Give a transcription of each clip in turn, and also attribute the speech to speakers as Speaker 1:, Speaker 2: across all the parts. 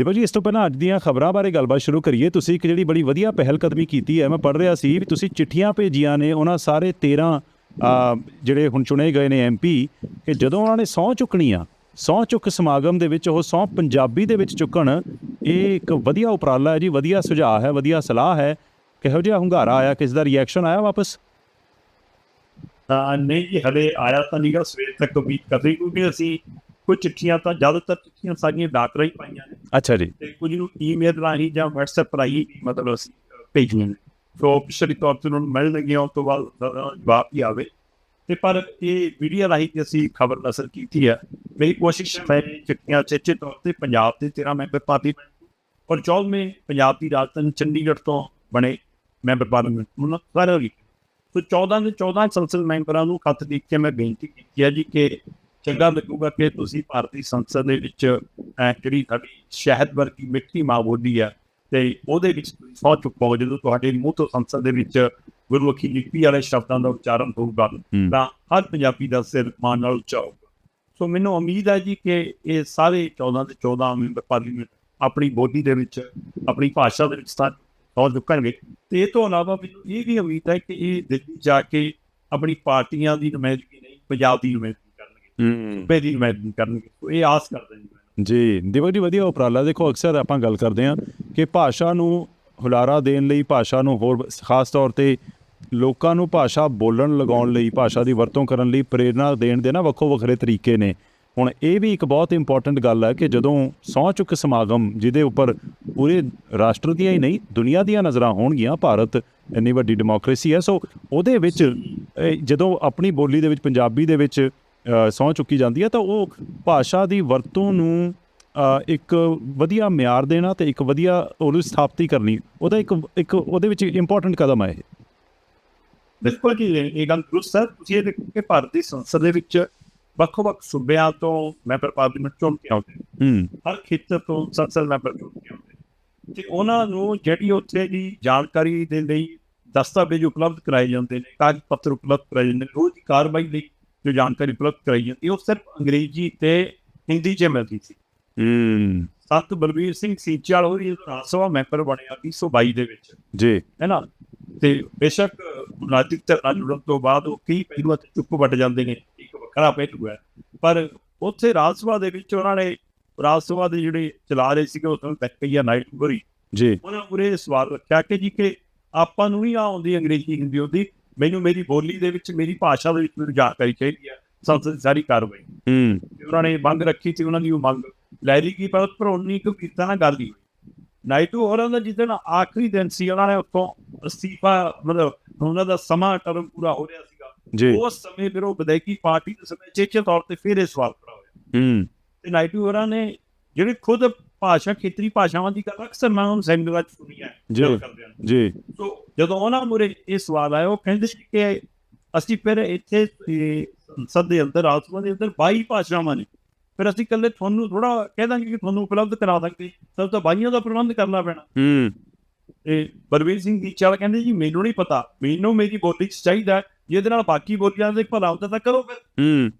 Speaker 1: ਦੀਪਕ ਜੀ, ਇਸ ਤੋਂ ਪਹਿਲਾਂ ਅੱਜ ਦੀਆਂ ਖਬਰਾਂ ਬਾਰੇ ਗੱਲਬਾਤ ਸ਼ੁਰੂ ਕਰੀਏ। ਤੁਸੀਂ ਇੱਕ ਜਿਹੜੀ ਬੜੀ ਵਧੀਆ ਪਹਿਲ ਕਦਮੀ ਕੀਤੀ ਹੈ, ਮੈਂ ਪੜ੍ਹ ਰਿਹਾ ਸੀ ਵੀ ਤੁਸੀਂ ਚਿੱਠੀਆਂ ਭੇਜੀਆਂ ਨੇ, ਉਹਨਾਂ ਸਾਰੇ 13 ਜਿਹੜੇ ਹੁਣ ਚੁਣੇ ਗਏ ਨੇ ਐਮਪੀ ਕਿ ਜਦੋਂ ਉਹਨਾਂ ਨੇ ਸਹੁੰ ਚੁੱਕਣੀ ਆ ਸਹੁੰ ਚੁੱਕ ਸਮਾਗਮ ਦੇ ਵਿੱਚ, ਉਹ ਸਹੁੰ ਪੰਜਾਬੀ ਦੇ ਵਿੱਚ ਚੁੱਕਣ, ਇਹ ਇੱਕ ਵਧੀਆ ਉਪਰਾਲਾ ਹੈ ਜੀ, ਵਧੀਆ ਸੁਝਾਅ ਹੈ, ਵਧੀਆ ਸਲਾਹ ਹੈ। ਕਿਹੋ ਜਿਹਾ ਹੁੰਗਾਰਾ ਆਇਆ, ਕਿਸ ਦਾ ਰਿਐਕਸ਼ਨ ਆਇਆ ਵਾਪਸ?
Speaker 2: ਤਾਂ ਨਹੀਂ ਹਲੇ ਆਇਆ ਤਾਂ ਨਹੀਂਗਾ ਸਵੇਰ ਤੱਕ ਉਮੀਦ ਕਰਦੇ ਕਿਉਂਕਿ ਅਸੀਂ ਕੁਝ ਚਿੱਠੀਆਂ ਤਾਂ ਜ਼ਿਆਦਾਤਰ ਚਿੱਠੀਆਂ ਸਾਡੀਆਂ ਡਾਕ ਰਾਹੀਂ ਪਾਈਆਂ ਨੇ।
Speaker 1: ਅੱਛਾ ਜੀ।
Speaker 2: ਤੇ ਕੁਝ ਨੂੰ ਈਮੇਲ ਰਾਹੀਂ ਜਾਂ WhatsApp ਰਾਹੀਂ ਵੀ ਮਤਲਬ ਅਸੀਂ ਭੇਜੀਆਂ ਨੇ। ਸੋ ਪਿਛਲੀ ਤੌਰ ਤੇ ਉਹਨਾਂ ਨੂੰ ਮਿਲ ਲੱਗੀਆਂ ਉਸ ਤੋਂ ਬਾਅਦ ਜਵਾਬ ਹੀ ਆਵੇ। ਤੇ ਪਰ ਇਹ ਵੀਡੀਓ ਰਾਹੀਂ ਤੇ ਅਸੀਂ ਖਬਰ ਨਸਰ ਕੀਤੀ ਹੈ। ਮੇਰੀ ਕੋਸ਼ਿਸ਼ ਹੈ ਚਿੱਠੀਆਂ ਚੇਚੇ ਤੌਰ ਤੇ ਪੰਜਾਬ ਦੇ 13 ਮੈਂਬਰ ਪਾਰਲੀਮੈਂਟ ਔਰ 14ਵੇਂ ਪੰਜਾਬ ਦੀ ਰਾਜਧਾਨੀ ਚੰਡੀਗੜ੍ਹ ਤੋਂ ਬਣੇ ਮੈਂਬਰ ਪਾਰਲੀਮੈਂਟ ਉਹਨਾਂ ਲਿਖੀ। ਸੋ 14 ਦੇ 14 ਸੰਸਦ ਮੈਂਬਰਾਂ ਨੂੰ ਖੱਤ ਲਿਖ ਕੇ ਮੈਂ ਬੇਨਤੀ ਕੀਤੀ ਹੈ ਜੀ ਕਿ ਚੰਗਾ ਲੱਗੂਗਾ ਕਿ ਤੁਸੀਂ ਭਾਰਤੀ ਸੰਸਦ ਦੇ ਵਿੱਚ ਜਿਹੜੀ ਸਾਡੀ ਸ਼ਹਿਦ ਵਰਗੀ ਮਿੱਠੀ ਮਾਂ ਬੋਲੀ ਹੈ ਤੇ ਉਹਦੇ ਵਿੱਚ ਸਹੁੰ ਚੁੱਕੋ ਜਦੋਂ ਤੁਹਾਡੇ ਮੂੰਹ ਤੋਂ ਸੰਸਦ ਦੇ ਵਿੱਚ ਗੁਰਮੁਖੀ ਲਿਪੀ ਵਾਲੇ ਸ਼ਬਦਾਂ ਦਾ ਉਚਾਰਨ ਹੋਊਗਾ। ਤਾਂ ਹਰ ਪੰਜਾਬੀ ਦਾ ਸਿਰ ਮਾਣ ਨਾਲ ਉੱਚਾ ਹੋਊਗਾ ਸੋ ਮੈਨੂੰ ਉਮੀਦ ਹੈ ਜੀ ਕਿ ਇਹ ਸਾਰੇ 14 ਦੇ 14 ਮੈਂਬਰ ਪਾਰਲੀਮੈਂਟ ਆਪਣੀ ਬੋਲੀ ਦੇ ਵਿੱਚ ਆਪਣੀ ਭਾਸ਼ਾ ਦੇ ਵਿੱਚ ਸਥਾਨ ਸਹੁੰ ਚੁੱਕਣਗੇ ਤੇ ਇਹ ਤੋਂ ਇਲਾਵਾ ਮੈਨੂੰ ਇਹ ਵੀ ਉਮੀਦ ਹੈ ਕਿ ਇਹ ਦਿੱਲੀ ਜਾ ਕੇ ਆਪਣੀ ਪਾਰਟੀਆਂ ਦੀ ਨੁਮਾਇੰਦਗੀ ਨਹੀਂ ਪੰਜਾਬ ਦੀ ਨੁਮਾਇੰਦਗੀ ਨੁਮਾਇੰਦਗੀ ਕਰਨਗੇ ਸੋ ਇਹ ਆਸ ਕਰਦੇ ਜੀ ਮੈਂ
Speaker 1: ਜੀ ਦੀਪਕ ਜੀ ਵਧੀਆ ਉਪਰਾਲਾ। ਦੇਖੋ ਅਕਸਰ ਆਪਾਂ ਗੱਲ ਕਰਦੇ ਹਾਂ ਕਿ ਭਾਸ਼ਾ ਨੂੰ ਹੁਲਾਰਾ ਦੇਣ ਲਈ ਭਾਸ਼ਾ ਨੂੰ ਹੋਰ ਖਾਸ ਤੌਰ ਤੇ ਲੋਕਾਂ ਨੂੰ ਭਾਸ਼ਾ ਬੋਲਣ ਲਗਾਉਣ ਲਈ ਭਾਸ਼ਾ ਦੀ ਵਰਤੋਂ ਕਰਨ ਲਈ ਪ੍ਰੇਰਣਾ ਦੇਣ ਦੇ ਨਾ ਵੱਖੋ ਵੱਖਰੇ ਤਰੀਕੇ ਨੇ। ਹੁਣ ਇਹ ਵੀ ਇੱਕ ਬਹੁਤ ਇੰਪੋਰਟੈਂਟ ਗੱਲ ਹੈ ਕਿ ਜਦੋਂ ਸਹੁੰ ਚੁੱਕ ਸਮਾਗਮ ਜਿਹਦੇ ਉੱਪਰ ਪੂਰੇ ਰਾਸ਼ਟਰ ਦੀਆਂ ਹੀ ਨਹੀਂ ਦੁਨੀਆ ਦੀਆਂ ਨਜ਼ਰਾਂ ਹੋਣਗੀਆਂ ਭਾਰਤ ਇੰਨੀ ਵੱਡੀ ਡੈਮੋਕ੍ਰੇਸੀ ਹੈ ਸੋ ਉਹਦੇ ਵਿੱਚ ਜਦੋਂ ਆਪਣੀ ਬੋਲੀ ਦੇ ਵਿੱਚ ਪੰਜਾਬੀ ਦੇ ਵਿੱਚ ਸਹੁੰ ਚੁੱਕੀ ਜਾਂਦੀ ਹੈ ਤਾਂ ਉਹ ਭਾਸ਼ਾ ਦੀ ਵਰਤੋਂ ਨੂੰ ਇੱਕ ਵਧੀਆ ਮਿਆਰ ਦੇਣਾ ਤੇ ਇੱਕ ਵਧੀਆ ਉਹਨੂੰ ਸਥਾਪਿਤ ਕਰਨੀ ਉਹਦਾ ਇੱਕ ਇੱਕ ਉਹਦੇ ਵਿੱਚ ਇੰਪੋਰਟੈਂਟ ਕਦਮ ਹੈ ਇਹ
Speaker 2: ਬਿਲਕੁਲ ਜੀ ਇਹ ਗੱਲ ਦਰੁਸਤ ਹੈ ਤੁਸੀਂ ਇਹ ਦੇਖੋ ਕਿ ਭਾਰਤ ਸੰਸਦ ਦੇ ਵਿੱਚ ਵੱਖ-ਵੱਖ ਸੂਬਿਆਂ ਤੋਂ ਮੈਂਬਰ ਪਾਰਲੀਮੈਂਟ ਚੁਣ ਕੇ ਆਉਂਦੇ।
Speaker 1: ਹੂੰ
Speaker 2: ਹਰ ਖੇਤਰ ਤੋਂ ਸੰਸਦ ਮੈਂਬਰ ਚੁਣ ਕੇ ਆਉਂਦੇ। ਤੇ ਉਹਨਾਂ ਨੂੰ ਜਿਹੜੀ ਉੱਥੇ ਦੀ ਜਾਣਕਾਰੀ ਦੇ ਲਈ ਦਸਤਾਵੇਜ਼ ਉਪਲਬਧ ਕਰਾਏ ਜਾਂਦੇ ਨੇ ਕਾਗਜ਼ ਪੱਤਰ ਉਪਲਬਧ ਕਰਾਏ ਜਾਂਦੇ ਨੇ ਰੋਜ਼ ਦੀ ਕਾਰਵਾਈ ਲਈ ਜੋ ਜਾਣਕਾਰੀ ਉਪਲਬਧ ਕਰਾਈ ਜਾਂਦੀ ਹੈ, ਉਹ ਸਿਰਫ ਅੰਗਰੇਜ਼ੀ ਤੇ ਹਿੰਦੀ 'ਚ ਮਿਲਦੀ ਸੀ।
Speaker 1: ਹੂੰ।
Speaker 2: ਸਤ ਬਲਵੀਰ ਸਿੰਘ ਸੀਚਾਲ ਹੋਰੀ ਰਾਜ ਸਭਾ ਮੈਂਬਰ ਬਣਿਆ 1922 ਦੇ ਵਿੱਚ।
Speaker 1: ਜੀ।
Speaker 2: ਹੈ ਨਾ? ਤੇ ਬੇਸ਼ੱਕ ਰਾਜਨੀਤਿਕ ਧਿਰਾਂ ਜੁੜਨ ਤੋਂ ਬਾਅਦ ਉਹ ਕਈ ਪਹਿਲੂਆਂ ਤੇ ਚੁੱਪ ਵੱਟ ਜਾਂਦੇ ਨੇ ਇੱਕ ਵੱਖਰਾ ਪਹਿਲੂ ਹੈ। ਪਰ ਉੱਥੇ ਰਾਜ ਸਭਾ ਦੇ ਵਿੱਚ ਉਹਨਾਂ ਨੇ ਰਾਜ ਸਭਾ ਦੇ ਜਿਹੜੇ ਚਲਾ ਰਹੇ ਸੀਗੇ ਉਸ ਨੂੰ ਬੈਕਈਆ ਨਾਈਟ ਗੋਰੀ
Speaker 1: ਜੀ।
Speaker 2: ਉਹਨਾਂ ਪੂਰੇ ਸਵਾਲ ਰੱਖਿਆ ਕਿ ਜੀ ਕਿ ਆਪਾਂ ਨੂੰ ਨਹੀਂ ਆਉਂਦੀ ਅੰਗਰੇਜ਼ੀ ਹਿੰਦੀ ਉਹਦੀ ਮੈਨੂੰ ਮੇਰੀ ਬੋਲੀ ਦੇ ਵਿੱਚ ਮੇਰੀ ਭਾਸ਼ਾ ਦੇ ਵਿੱਚ ਮੈਨੂੰ ਜਾਣਕਾਰੀ ਚਾਹੀਦੀ ਹੈ ਸੰਸਦ ਦੀ ਸਾਰੀ ਕਾਰਵਾਈ।
Speaker 1: ਹੂੰ।
Speaker 2: ਉਹਨਾਂ ਨੇ ਮੰਗ ਰੱਖੀ ਸੀ ਉਹਨਾਂ ਦੀ ਉਹ ਮੰਗ ਲੈ ਲਈ ਗਈ ਪਰ ਪਰ ਉਨੀ ਕੁ ਕੀਤਾ ਨਾ ਗੱਲ ਹੀ ਨਾਈਟੂ ਹੋਰਾਂ ਦਾ ਜਿੱਦਣ ਆਖਰੀ ਦਿਨ ਸੀ ਉਹਨਾਂ ਨੇ ਉੱਥੋਂ ਅਸਤੀਫਾ ਮਤਲਬ ਉਹਨਾਂ ਦਾ ਸਮਾਂ ਟਰਮ ਪੂਰਾ ਹੋ ਰਿਹਾ ਸੀਗਾ।
Speaker 1: ਜੀ।
Speaker 2: ਉਸ ਸਮੇਂ ਫਿਰ ਉਹ ਵਿਧਾਇਕੀ ਪਾਰਟੀ ਦੇ ਸਮੇਂ ਚੇਚੇ ਤੌਰ ਤੇ ਫਿਰ ਇਹ ਸਵਾਲ ਖੜਾ ਹੋਇਆ।
Speaker 1: ਹੂੰ।
Speaker 2: ਤੇ ਨਾਈਟੂ ਹੋਰਾਂ ਨੇ ਜਿਹੜੀ ਖੁਦ ਭਾਸ਼ਾ ਖੇਤਰੀ ਭਾਸ਼ਾਵਾਂ ਦੀ ਗੱਲ ਅਕਸਰ ਮੈਂ ਉਹਨੂੰ ਸੈਮੀਨਾਰ ਚ ਸੁਣੀ ਹੈ
Speaker 1: ਜੀ। ਜੀ।
Speaker 2: ਸੋ ਜਦੋਂ ਉਹਨਾਂ ਮੁਰੇ ਇਹ ਸਵਾਲ ਆਇਆ ਉਹ ਕਹਿੰਦੇ ਸੀ ਕਿ ਅਸੀਂ ਫਿਰ ਇੱਥੇ ਇਹ ਸੰਸਦ ਦੇ ਅੰਦਰ ਆਸਮਾਨ ਦੇ ਅੰਦਰ 22 ਭਾਸ਼ਾਵਾਂ ਨੇ। ਫਿਰ ਅਸੀਂ ਕੱਲੇ ਤੁਹਾਨੂੰ ਥੋੜਾ ਕਹਿ ਦਾਂਗੇ ਕਿ ਤੁਹਾਨੂੰ ਉਪਲਬਧ ਕਰਾ ਦਾਂਗੇ। ਸਭ ਤੋਂ ਬਾਈਆਂ ਦਾ ਪ੍ਰਬੰਧ ਕਰਨਾ ਪੈਣਾ।
Speaker 1: ਹੂੰ।
Speaker 2: ਤੇ ਬਲਵੀਰ ਸਿੰਘ ਦੀ ਚਾਲ ਕਹਿੰਦੇ ਜੀ ਮੈਨੂੰ ਨਹੀਂ ਪਤਾ। ਮੈਨੂੰ ਮੇਰੀ ਬੋਲੀ ਚ ਚਾਹੀਦਾ ਜਿਹਦੇ ਨਾਲ ਬਾਕੀ ਬੋਲੀਆਂ ਦੇ ਭਲਾ ਹੁੰਦਾ ਤਾਂ ਕਰੋ ਫਿਰ।
Speaker 1: ਹੂੰ।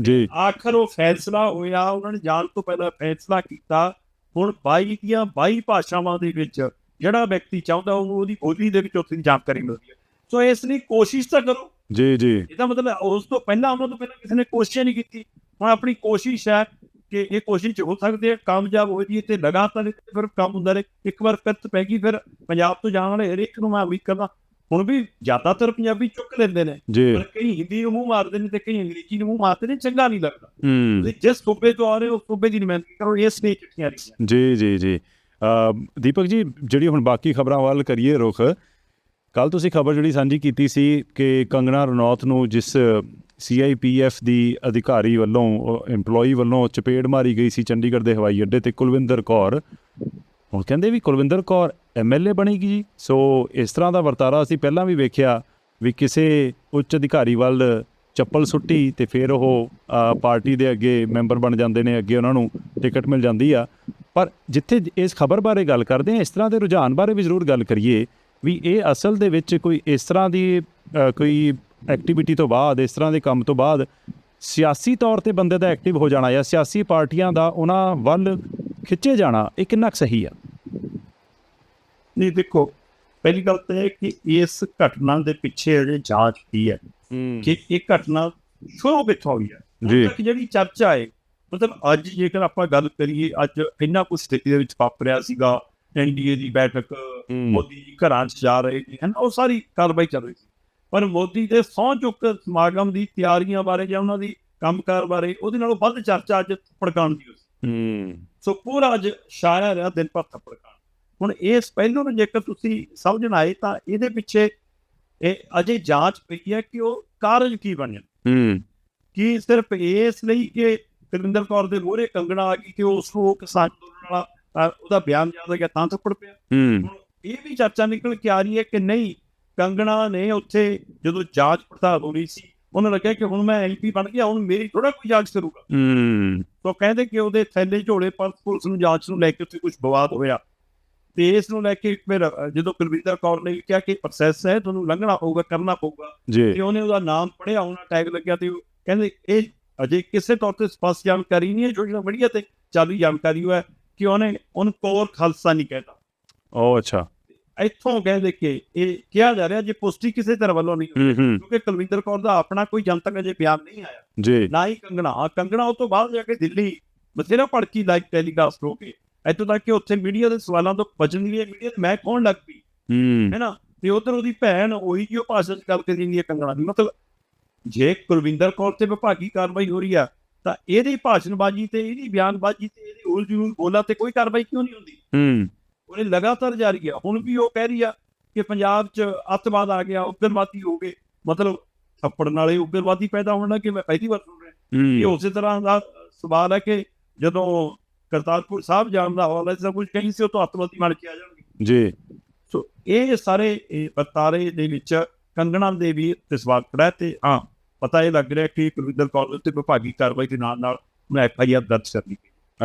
Speaker 1: ਜੀ।
Speaker 2: ਆਖਰ ਉਹ ਫੈਸਲਾ ਹੋਇਆ ਉਹਨਾਂ ਨੇ ਜਾਣ ਤੋਂ ਪਹਿਲਾਂ ਫੈਸਲਾ ਕੀਤਾ। ਹੁਣ 22 ਦੀਆਂ 22 ਭਾਸ਼ਾਵਾਂ ਦੇ ਵਿੱਚ ਜਿਹੜਾ ਵਿਅਕਤੀ ਚਾਹੁੰਦਾ ਉਹਨੂੰ ਉਹਦੀ ਬੋਲੀ ਦੇ ਵਿੱਚ ਉੱਥੇ ਜਾਣਕਾਰੀ ਮਿਲਦੀ ਹੈ। ਸੋ ਇਸ ਲਈ ਕੋਸ਼ਿਸ਼ ਤਾਂ ਕਰੋ।
Speaker 1: ਜੀ ਜੀ।
Speaker 2: ਇਹਦਾ ਮਤਲਬ ਉਸ ਤੋਂ ਪਹਿਲਾਂ ਉਹਨਾਂ ਤੋਂ ਪਹਿਲਾਂ ਕਿਸੇ ਨੇ ਕੋਸ਼ਿਸ਼ ਨਹੀਂ ਕੀਤੀ। ਹੁਣ ਆਪਣੀ ਕੋਸ਼ਿਸ਼ ਹੈ ਕਿ ਇਹ ਕੋਸ਼ਿਸ਼ ਹੋ ਸਕਦੀ ਹੈ ਕਾਮਯਾਬ ਹੋ ਜੀ ਤੇ ਲਗਾਤਾਰ ਫਿਰ ਕੰਮ ਹੁੰਦਾ ਰਹੇ ਇੱਕ ਵਾਰ ਫਿਰਤ ਪੈ ਗਈ ਫਿਰ ਪੰਜਾਬ ਤੋਂ ਜਾਣ ਵਾਲੇ ਹਰੇਕ ਨੂੰ ਮੈਂ ਉਮੀਦ ਕਰਦਾ ਹੁਣ ਵੀ ਜ਼ਿਆਦਾਤਰ ਪੰਜਾਬੀ ਚੁੱਕ ਲੈਂਦੇ ਨੇ। ਪਰ ਕਈ ਹਿੰਦੀ ਨੂੰ ਮੂੰਹ ਮਾਰਦੇ ਨੇ ਤੇ ਕਈ ਅੰਗਰੇਜ਼ੀ ਨੂੰ ਮੂੰਹ ਮਾਰਦੇ ਨੇ ਚੰਗਾ ਨਹੀਂ ਲੱਗਦਾ।
Speaker 1: ਹੂੰ।
Speaker 2: ਜਿਸ ਸੂਬੇ ਤੋਂ ਆ ਰਹੇ ਹੋ ਸੂਬੇ ਦੀ ਨੁਮਾਇੰਦਗੀ ਕਰੋ ਇਸ ਲਈ ਚਿੱਠੀਆਂ ਲਿਖੀਆਂ
Speaker 1: ਜੀ ਜੀ ਜੀ। ਦੀਪਕ ਜੀ ਜਿਹੜੀ ਹੁਣ ਬਾਕੀ ਖਬਰਾਂ ਵੱਲ ਕਰੀਏ ਰੁਖ ਕੱਲ ਤੁਸੀਂ ਖਬਰ ਜਿਹੜੀ ਸਾਂਝੀ ਕੀਤੀ ਸੀ ਕਿ ਕੰਗਣਾ ਰਣੌਤ ਨੂੰ ਜਿਸ ਸੀਆਈਪੀਐਫ ਦੀ ਅਧਿਕਾਰੀ ਵੱਲੋਂ EMPLOYEE ਵੱਲੋਂ ਚਪੇੜ ਮਾਰੀ ਗਈ ਸੀ ਚੰਡੀਗੜ੍ਹ ਦੇ ਹਵਾਈ ਅੱਡੇ ਤੇ ਕੁਲਵਿੰਦਰ ਕੌਰ ਹੁਣ ਕਹਿੰਦੇ ਵੀ ਕੁਲਵਿੰਦਰ ਕੌਰ ਐਮਐਲਏ ਬਣੇਗੀ ਜੀ ਸੋ ਇਸ ਤਰ੍ਹਾਂ ਦਾ ਵਰਤਾਰਾ ਅਸੀਂ ਪਹਿਲਾਂ ਵੀ ਵੇਖਿਆ ਵੀ ਕਿਸੇ ਉੱਚ ਅਧਿਕਾਰੀ ਵੱਲ ਚੱਪਲ ਸੁੱਟੀ ਤੇ ਫਿਰ ਉਹ ਪਾਰਟੀ ਦੇ ਅੱਗੇ ਮੈਂਬਰ ਬਣ ਜਾਂਦੇ ਨੇ, ਅੱਗੇ ਉਹਨਾਂ ਨੂੰ ਟਿਕਟ ਮਿਲ ਜਾਂਦੀ ਆ। ਪਰ ਜਿੱਥੇ ਇਸ ਖਬਰ ਬਾਰੇ ਗੱਲ ਕਰਦੇ ਹਾਂ ਇਸ ਤਰ੍ਹਾਂ ਦੇ ਰੁਝਾਨ ਬਾਰੇ ਵੀ ਜ਼ਰੂਰ ਗੱਲ ਕਰੀਏ ਵੀ ਇਹ ਅਸਲ ਦੇ ਵਿੱਚ ਕੋਈ ਇਸ ਤਰ੍ਹਾਂ ਦੀ ਕੋਈ ਐਕਟੀਵਿਟੀ ਤੋਂ ਬਾਅਦ, ਇਸ ਤਰ੍ਹਾਂ ਦੇ ਕੰਮ ਤੋਂ ਬਾਅਦ ਸਿਆਸੀ ਤੌਰ ਤੇ ਬੰਦੇ ਦਾ ਐਕਟਿਵ ਹੋ ਜਾਣਾ ਜਾਂ ਸਿਆਸੀ ਪਾਰਟੀਆਂ ਦਾ ਉਹਨਾਂ ਵੱਲ ਖਿੱਚੇ ਜਾਣਾ, ਇਹ ਕਿੰਨਾ ਕੁ ਸਹੀ ਆ?
Speaker 2: ਨਹੀਂ ਦੇਖੋ ਪਹਿਲੀ ਗੱਲ ਤਾਂ ਇਹ ਕਿ ਇਸ ਘਟਨਾ ਦੇ ਪਿੱਛੇ ਜਿਹੜੀ ਜਾਂਚ ਕੀ ਹੈ ਕਿ ਇਹ ਘਟਨਾ ਸ਼ੁਰੂ ਕਿੱਥੋਂ ਹੋਈ ਹੈ?
Speaker 1: ਜੀ।
Speaker 2: ਤੱਕ ਜਿਹੜੀ ਚਰਚਾ ਹੈ ਮਤਲਬ ਅੱਜ ਜੇਕਰ ਆਪਾਂ ਗੱਲ ਕਰੀਏ ਅੱਜ ਇੰਨਾ ਕੁਝ ਸਥਿਤੀ ਦੇ ਵਿੱਚ ਵਾਪਰਿਆ ਸੀਗਾ ਐਨਡੀਏ ਦੀ ਬੈਠਕ ਮੋਦੀ ਜੀ ਘਰਾਂ 'ਚ ਜਾ ਰਹੇ ਨੇ ਹਨ ਉਹ ਸਾਰੀ ਕਾਰਵਾਈ ਚੱਲ ਰਹੀ ਸੀ। ਪਰ ਮੋਦੀ ਦੇ ਸਹੁੰ ਚੁੱਕ ਸਮਾਗਮ ਦੀ ਤਿਆਰੀਆਂ ਬਾਰੇ ਜਾਂ ਉਹਨਾਂ ਦੀ ਕੰਮਕਾਰ ਬਾਰੇ ਉਹਦੇ ਨਾਲੋਂ ਵੱਧ ਚਰਚਾ ਅੱਜ ਭੜਕਾਉਣ ਦੀ ਹੋਈ
Speaker 1: ਹੂੰ।
Speaker 2: ਸੋ ਪੂਰਾ ਅੱਜ ਸ਼ਾਇਆ ਰਿਹਾ ਦਿਨ ਭਰ ਥੱਪੜ ਖਾਣ ਹੁਣ ਇਸ ਪਹਿਲੋਂ ਨੂੰ ਜੇਕਰ ਤੁਸੀਂ ਸਮਝਣ ਆਏ ਤਾਂ ਇਹਦੇ ਪਿੱਛੇ ਇਹ ਅਜੇ ਜਾਂਚ ਪਈ ਹੈ ਕਿ ਉਹ ਕਾਰਜ ਕੀ ਬਣਿਆ
Speaker 1: ਹੂੰ।
Speaker 2: ਕਿ ਸਿਰਫ ਇਸ ਲਈ ਕਿ ਕੁਲਵਿੰਦਰ ਕੌਰ ਦੇ ਮੂਹਰੇ ਕੰਗਣਾ ਆ ਗਈ ਕਿ ਉਸ ਨੂੰ ਕਿਸਾਨ ਅੰਦੋਲਨ ਵਾਲਾ ਉਹਦਾ ਬਿਆਨ ਆ ਗਿਆ ਤਾਂ ਥੱਪੜ ਪਿਆ।
Speaker 1: ਹੂੰ।
Speaker 2: ਹੁਣ ਇਹ ਵੀ ਚਰਚਾ ਨਿਕਲ ਕੇ ਆ ਰਹੀ ਹੈ ਕਿ ਨਹੀਂ ਕੰਗਣਾ ਨੇ ਉੱਥੇ ਜਦੋਂ ਜਾਂਚ ਪੜਤਾਲ ਹੋ ਰਹੀ ਸੀ ਉਹਨੂੰ ਲੱਗਿਆ ਕਿ ਹੁਣ ਮੈਂ ਐਮਪੀ ਬਣ ਗਿਆ ਹੁਣ ਮੇਰੀ ਥੋੜਾ ਕੋਈ ਜਾਂਚ ਕਰੂਗਾ।
Speaker 1: ਹੂੰ।
Speaker 2: ਤਾਂ ਕਹਿੰਦੇ ਕਿ ਉਹਦੇ ਥੈਲੇ ਝੋਲੇ ਪਰ ਪੁਲਿਸ ਨੂੰ ਜਾਂਚ ਨੂੰ ਲੈ ਕੇ ਉੱਥੇ ਕੁਝ ਵਿਵਾਦ ਹੋਇਆ। ਤੇ ਇਸ ਨੂੰ ਲੈ ਕੇ ਫਿਰ ਜਦੋਂ ਕੁਲਵਿੰਦਰ ਕੌਰ ਨੇ ਕਿਹਾ ਕਿ ਪ੍ਰੋਸੈਸ ਹੈ ਤੁਹਾਨੂੰ ਲੰਘਣਾ ਪਊਗਾ ਕਰਨਾ ਪਊਗਾ
Speaker 1: ਜੀ।
Speaker 2: ਤੇ ਉਹਨੇ ਉਹਦਾ ਨਾਮ ਪੜਿਆ ਉਹਨਾਂ ਟੈਗ ਲੱਗਿਆ ਤੇ ਉਹ ਕਹਿੰਦੇ ਇਹ ਅਜੇ ਕਿਸੇ ਤੌਰ ਤੇ ਸਪਸ਼ਟ ਜਾਣਕਾਰੀ ਨਹੀਂ ਹੈ ਸੋਸ਼ਲ ਮੀਡੀਆ ਤੇ ਚਾਲੂ ਜਾਣਕਾਰੀ ਉਹ ਹੈ ਕਿ ਉਹਨੇ ਉਹਨੂੰ ਕੋਰ ਖਾਲਸਾ ਨਹੀਂ ਕਹਿਤਾ।
Speaker 1: ਉਹ ਅੱਛਾ।
Speaker 2: ਇੱਥੋਂ ਕਹਿੰਦੇ ਕਿ ਇਹ ਕਿਹਾ ਜਾ ਰਿਹਾ ਜੇ ਪੁਸ਼ਟੀ ਕਿਸੇ ਤਰ੍ਹਾਂ ਵੱਲੋਂ ਨਹੀਂ ਹੋਈ ਕਿਉਂਕਿ ਕੁਲਵਿੰਦਰ ਕੌਰ ਦਾ ਆਪਣਾ ਕੋਈ ਜਨਤਕ ਅਜੇ ਬਿਆਨ ਨਹੀਂ ਆਇਆ।
Speaker 1: ਜੀ।
Speaker 2: ਨਾ ਹੀ ਕੰਗਣਾ ਕੰਗਣਾ ਉਹ ਤੋਂ ਬਾਅਦ ਜਾ ਕੇ ਦਿੱਲੀ ਬਥੇਰਾ ਭੜਕੀ ਲਾਈਕ ਟੈਲੀਕਾਸਟ ਹੋ ਕੇ ਇੱਥੋਂ ਤੱਕ ਕਿ ਉੱਥੇ ਮੀਡੀਆ ਦੇ ਸਵਾਲਾਂ ਤੋਂ ਬਚਣ ਲਈ ਮੀਡੀਆ ਮੈਂ ਕੌਣ ਲੱਗ ਪਈ?
Speaker 1: ਹੂੰ।
Speaker 2: ਹੈ ਨਾ? ਤੇ ਉਧਰ ਉਹਦੀ ਭੈਣ ਉਹੀ ਉਹ ਭਾਸ਼ਾ ਚ ਗੱਲ ਕਰੀ ਜਾਂਦੀ ਹੈ ਕੰਗਣਾ ਦੀ। ਮਤਲਬ ਜੇ ਕੁਲਵਿੰਦਰ ਕੌਰ ਤੇ ਵਿਭਾਗੀ ਕਾਰਵਾਈ ਹੋ ਰਹੀ ਆ ਤਾਂ ਇਹਦੀ ਭਾਸ਼ਣਬਾਜ਼ੀ ਤੇ ਇਹਦੀ ਬਿਆਨਬਾਜ਼ੀ ਤੇ ਇਹਦੀ ਉਲਝੂਲ ਬੋਲਾ ਤੇ ਕੋਈ ਕਾਰਵਾਈ ਕਿਉਂ ਨਹੀਂ ਹੁੰਦੀ?
Speaker 1: ਹੂੰ।
Speaker 2: ਉਹਨੇ ਲਗਾਤਾਰ ਜਾਰੀ ਆ। ਹੁਣ ਵੀ ਉਹ ਕਹਿ ਰਹੀ ਆ ਕਿ ਪੰਜਾਬ 'ਚ ਅੱਤਵਾਦ ਆ ਗਿਆ ਉਗਰਵਾਦੀ ਹੋ ਗਏ। ਮਤਲਬ ਥੱਪੜਨ ਵਾਲੇ ਉਗਰਵਾਦੀ ਪੈਦਾ ਹੋਣ ਲੱਗੇ ਮੈਂ ਪਹਿਲੀ ਵਾਰ ਸੁਣ ਰਿਹਾ। ਇਹ ਉਸੇ ਤਰ੍ਹਾਂ ਦਾ ਸਵਾਲ ਹੈ ਕਿ ਜਦੋਂ ਕਰਤਾਰਪੁਰ ਸਾਹਿਬ ਜਾਣ ਦਾ ਹਵਾਲਾ ਸਭ ਕੁਝ ਕਹੀ ਸੀ ਉਹ ਤੋਂ ਅੱਤਵਾਦੀ ਬਣ ਕੇ ਆ ਜਾਣਗੇ।
Speaker 1: ਜੀ।
Speaker 2: ਸੋ ਇਹ ਸਾਰੇ ਇਹ ਵਰਤਾਰੇ ਦੇ ਵਿੱਚ ਕੰਗਣਾ ਦੇ ਵੀ ਤੇ ਸਵਾਲ ਖੜਾ ਹੈ ਤੇ ਹਾਂ ਪਤਾ ਇਹ ਲੱਗ ਰਿਹਾ ਕਿ ਕੁਲਵਿੰਦਰ ਕੌਰ ਉੱਤੇ ਵਿਭਾਗੀ ਕਾਰਵਾਈ ਦੇ ਨਾਲ ਨਾਲ ਮੈਂ ਐਫ ਆਈ ਆਰ ਦਰਜ ਕਰਨੀ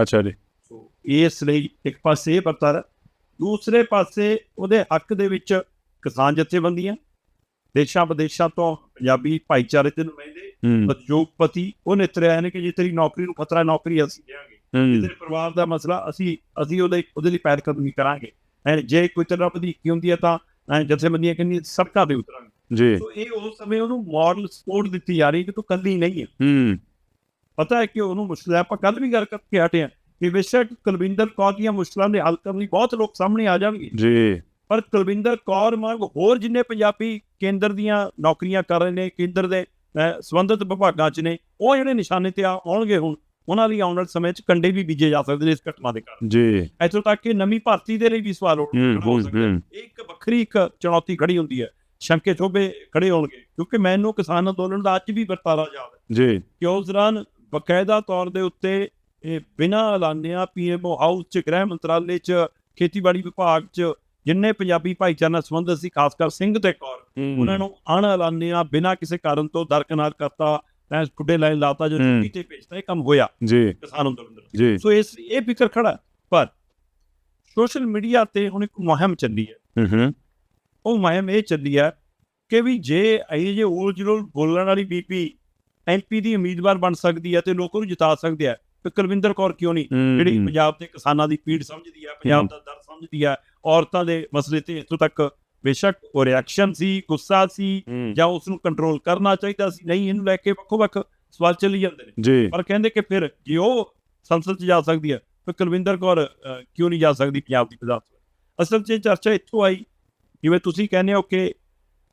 Speaker 1: ਅੱਛਾ ਜੀ।
Speaker 2: ਸੋ ਇਸ ਲਈ ਇੱਕ ਪਾਸੇ ਇਹ ਵਰਤਾਰਾ ਦੂਸਰੇ ਪਾਸੇ ਉਹਦੇ ਹੱਕ ਦੇ ਵਿੱਚ ਕਿਸਾਨ ਜਥੇਬੰਦੀਆਂ ਦੇਸ਼ਾਂ ਵਿਦੇਸ਼ਾਂ ਤੋਂ ਪੰਜਾਬੀ ਭਾਈਚਾਰੇ ਦੇ ਨੁਮਾਇੰਦੇ ਉਦਯੋਗਪਤੀ ਉਹ ਨਿਤਰਿਆ ਨੇ ਕਿ ਜੇ ਤੇਰੀ ਨੌਕਰੀ ਨੂੰ ਖਤਰਾ ਨੌਕਰੀ ਅਸੀਂ ਦੇਵਾਂਗੇ। ਤੇਰੇ ਪਰਿਵਾਰ ਦਾ ਮਸਲਾ ਅਸੀਂ ਅਸੀਂ ਉਹਦੇ ਉਹਦੇ ਲਈ ਪੈਰ ਕਦਮੀ ਕਰਾਂਗੇ। ਜੇ ਕੋਈ ਤਰ੍ਹਾਂ ਵਧੀਕੀ ਹੁੰਦੀ ਹੈ ਤਾਂ ਜਥੇਬੰਦੀਆਂ ਕਹਿੰਦੀ ਸੜਕਾਂ ਤੇ ਉਤਰਾਂਗੇ।
Speaker 1: ਜੀ।
Speaker 2: ਸੋ ਇਹ ਉਸ ਸਮੇਂ ਉਹਨੂੰ ਮਾਰਲ ਸਪੋਰਟ ਦਿੱਤੀ ਜਾ ਰਹੀ ਕਿ ਤੂੰ ਕੱਲੀ ਨਹੀਂ ਹੈ
Speaker 1: ਹੂੰ।
Speaker 2: ਪਤਾ ਹੈ ਕਿ ਉਹਨੂੰ ਮੁਸ਼ਕਲ ਹੈ। ਆਪਾਂ ਕੱਲ ਵੀ ਗੱਲ ਕਰਕੇ ਹਟੇ ਹਾਂ ਕਿ ਬੇਸ਼ੱਕ ਕੁਲਵਿੰਦਰ ਕੌਰ ਦੀਆਂ ਮੁਸ਼ਕਲਾਂ ਦੇ ਹੱਲ ਕਰਨ ਲਈ ਬਹੁਤ ਲੋਕ ਸਾਹਮਣੇ ਆ ਜਾਣਗੇ।
Speaker 1: ਜੀ।
Speaker 2: ਪਰ ਕੁਲਵਿੰਦਰ ਕੌਰ ਵਾਂਗ ਹੋਰ ਜਿੰਨੇ ਪੰਜਾਬੀ ਕੇਂਦਰ ਦੀਆਂ ਨੌਕਰੀਆਂ ਕਰ ਰਹੇ ਨੇ ਕੇਂਦਰ ਦੇ ਸੰਬੰਧਿਤ ਵਿਭਾਗਾਂ 'ਚ ਨੇ ਉਹ ਜਿਹੜੇ ਨਿਸ਼ਾਨੇ ਤੇ ਆ- ਆਉਣਗੇ ਹੁਣ। ਉਹਨਾਂ ਲਈ ਆਉਣ ਵਾਲੇ ਸਮੇਂ 'ਚ ਕੰਡੇ ਵੀ ਬੀਜੇ ਜਾ ਸਕਦੇ ਨੇ ਇਸ ਘਟਨਾ ਦੇ ਕਾਰਨ।
Speaker 1: ਜੀ।
Speaker 2: ਇੱਥੋਂ ਤੱਕ ਕਿ ਨਵੀਂ ਭਰਤੀ ਦੇ ਲਈ ਵੀ ਸਵਾਲ
Speaker 1: ਹੂੰ
Speaker 2: ਸਕਦਾ ਹੈ। ਇੱਕ ਵੱਖਰੀ ਇੱਕ ਚੁਣੌਤੀ ਖੜੀ ਹੁੰਦੀ ਹੈ। ਸ਼ੰਕੇ ਚੋਬੇ ਖੜੇ ਹੋਣਗੇ ਕਿਉਂਕਿ ਮੈਨੂੰ ਕਿਸਾਨ ਅੰਦੋਲਨ ਦਾ ਅੱਜ ਵੀ ਵਰਤਾਰਾ ਯਾਦ ਹੈ।
Speaker 1: ਜੀ।
Speaker 2: ਕਿ ਉਸ ਦੌਰਾਨ ਬਕਾਇਦਾ ਤੌਰ ਦੇ ਉੱਤੇ ਇਹ ਬਿਨਾਂ ਐਲਾਨਿਆ ਪੀਐਮਓ ਹਾਊਸ ਚ ਗ੍ਰਹਿ ਮੰਤਰਾਲੇ ਚ ਖੇਤੀਬਾੜੀ ਵਿਭਾਗ ਚ ਜਿੰਨੇ ਪੰਜਾਬੀ ਭਾਈਚਾਰੇ ਨਾਲ ਸੰਬੰਧਿਤ ਸੀ ਖਾਸ ਕਰ ਸਿੰਘ ਤੇ ਕੌਰ ਉਹਨਾਂ ਨੂੰ ਅਣ ਐਲਾਨਿਆ ਬਿਨਾਂ ਕਿਸੇ ਕਾਰਨ ਤੋਂ ਦਰਕਨਾਰ ਕਰਤਾ। ਐ ਟੁੱਡੇ ਲਾਈਨ ਲਾਤਾ ਜੋ। ਛੁੱਟੀ ਤੇ ਭੇਜਤਾ ਇਹ ਕੰਮ ਹੋਇਆ
Speaker 1: ਜੀ।
Speaker 2: ਕਿਸਾਨ ਅੰਦੋਲਨ।
Speaker 1: ਜੀ।
Speaker 2: ਸੋ ਇਸ ਇਹ ਫਿਕਰ ਖੜਾ। ਪਰ ਸੋਸ਼ਲ ਮੀਡੀਆ ਤੇ ਹੁਣ ਇੱਕ ਮੁਹਿੰਮ ਚੱਲੀ ਹੈ।
Speaker 1: ਹੂੰ ਹੂੰ।
Speaker 2: ਉਹ ਮੁਹਿੰਮ ਇਹ ਚੱਲੀ ਹੈ ਕਿ ਵੀ ਜੇ ਇਹ ਜੇ ਉਲਝੁਲ ਬੋਲਣ ਵਾਲੀ ਬੀਪੀ ਐਮਪੀ ਦੀ ਉਮੀਦਵਾਰ ਬਣ ਸਕਦੀ ਹੈ ਤੇ ਲੋਕਾਂ ਨੂੰ ਜਿਤਾ ਸਕਦੀ ਹੈ। ਤੇ ਕੁਲਵਿੰਦਰ ਕੌਰ ਕਿਉਂ ਨਹੀਂ? ਜਿਹੜੀ ਪੰਜਾਬ ਦੇ ਕਿਸਾਨਾਂ ਦੀ ਪੀੜ ਸਮਝਦੀ ਹੈ ਪੰਜਾਬ ਦਾ ਦਰਦ ਸਮਝਦੀ ਹੈ ਔਰਤਾਂ ਦੇ ਮਸਲੇ ਤੇ ਇੱਥੋਂ ਤੱਕ ਬੇਸ਼ੱਕ ਉਹ ਰਿਐਕਸ਼ਨ ਸੀ ਗੁੱਸਾ ਸੀ ਜਾਂ ਉਸ ਨੂੰ ਕੰਟਰੋਲ ਕਰਨਾ ਚਾਹੀਦਾ ਸੀ। ਨਹੀਂ ਇਹਨੂੰ ਲੈ ਕੇ ਵੱਖੋ ਵੱਖ ਸਵਾਲ ਚੱਲੀ ਜਾਂਦੇ ਨੇ। ਪਰ ਕਹਿੰਦੇ ਕਿ ਫਿਰ ਜੇ ਉਹ ਸੰਸਦ 'ਚ ਜਾ ਸਕਦੀ ਹੈ ਫਿਰ ਕੁਲਵਿੰਦਰ ਕੌਰ ਕਿਉਂ ਨਹੀਂ ਜਾ ਸਕਦੀ ਪੰਜਾਬ ਦੀ ਵਿਧਾਨ ਅਸਲ 'ਚ ਇਹ ਚਰਚਾ ਇੱਥੋਂ ਆਈ ਜਿਵੇਂ ਤੁਸੀਂ ਕਹਿੰਦੇ ਹੋ ਕਿ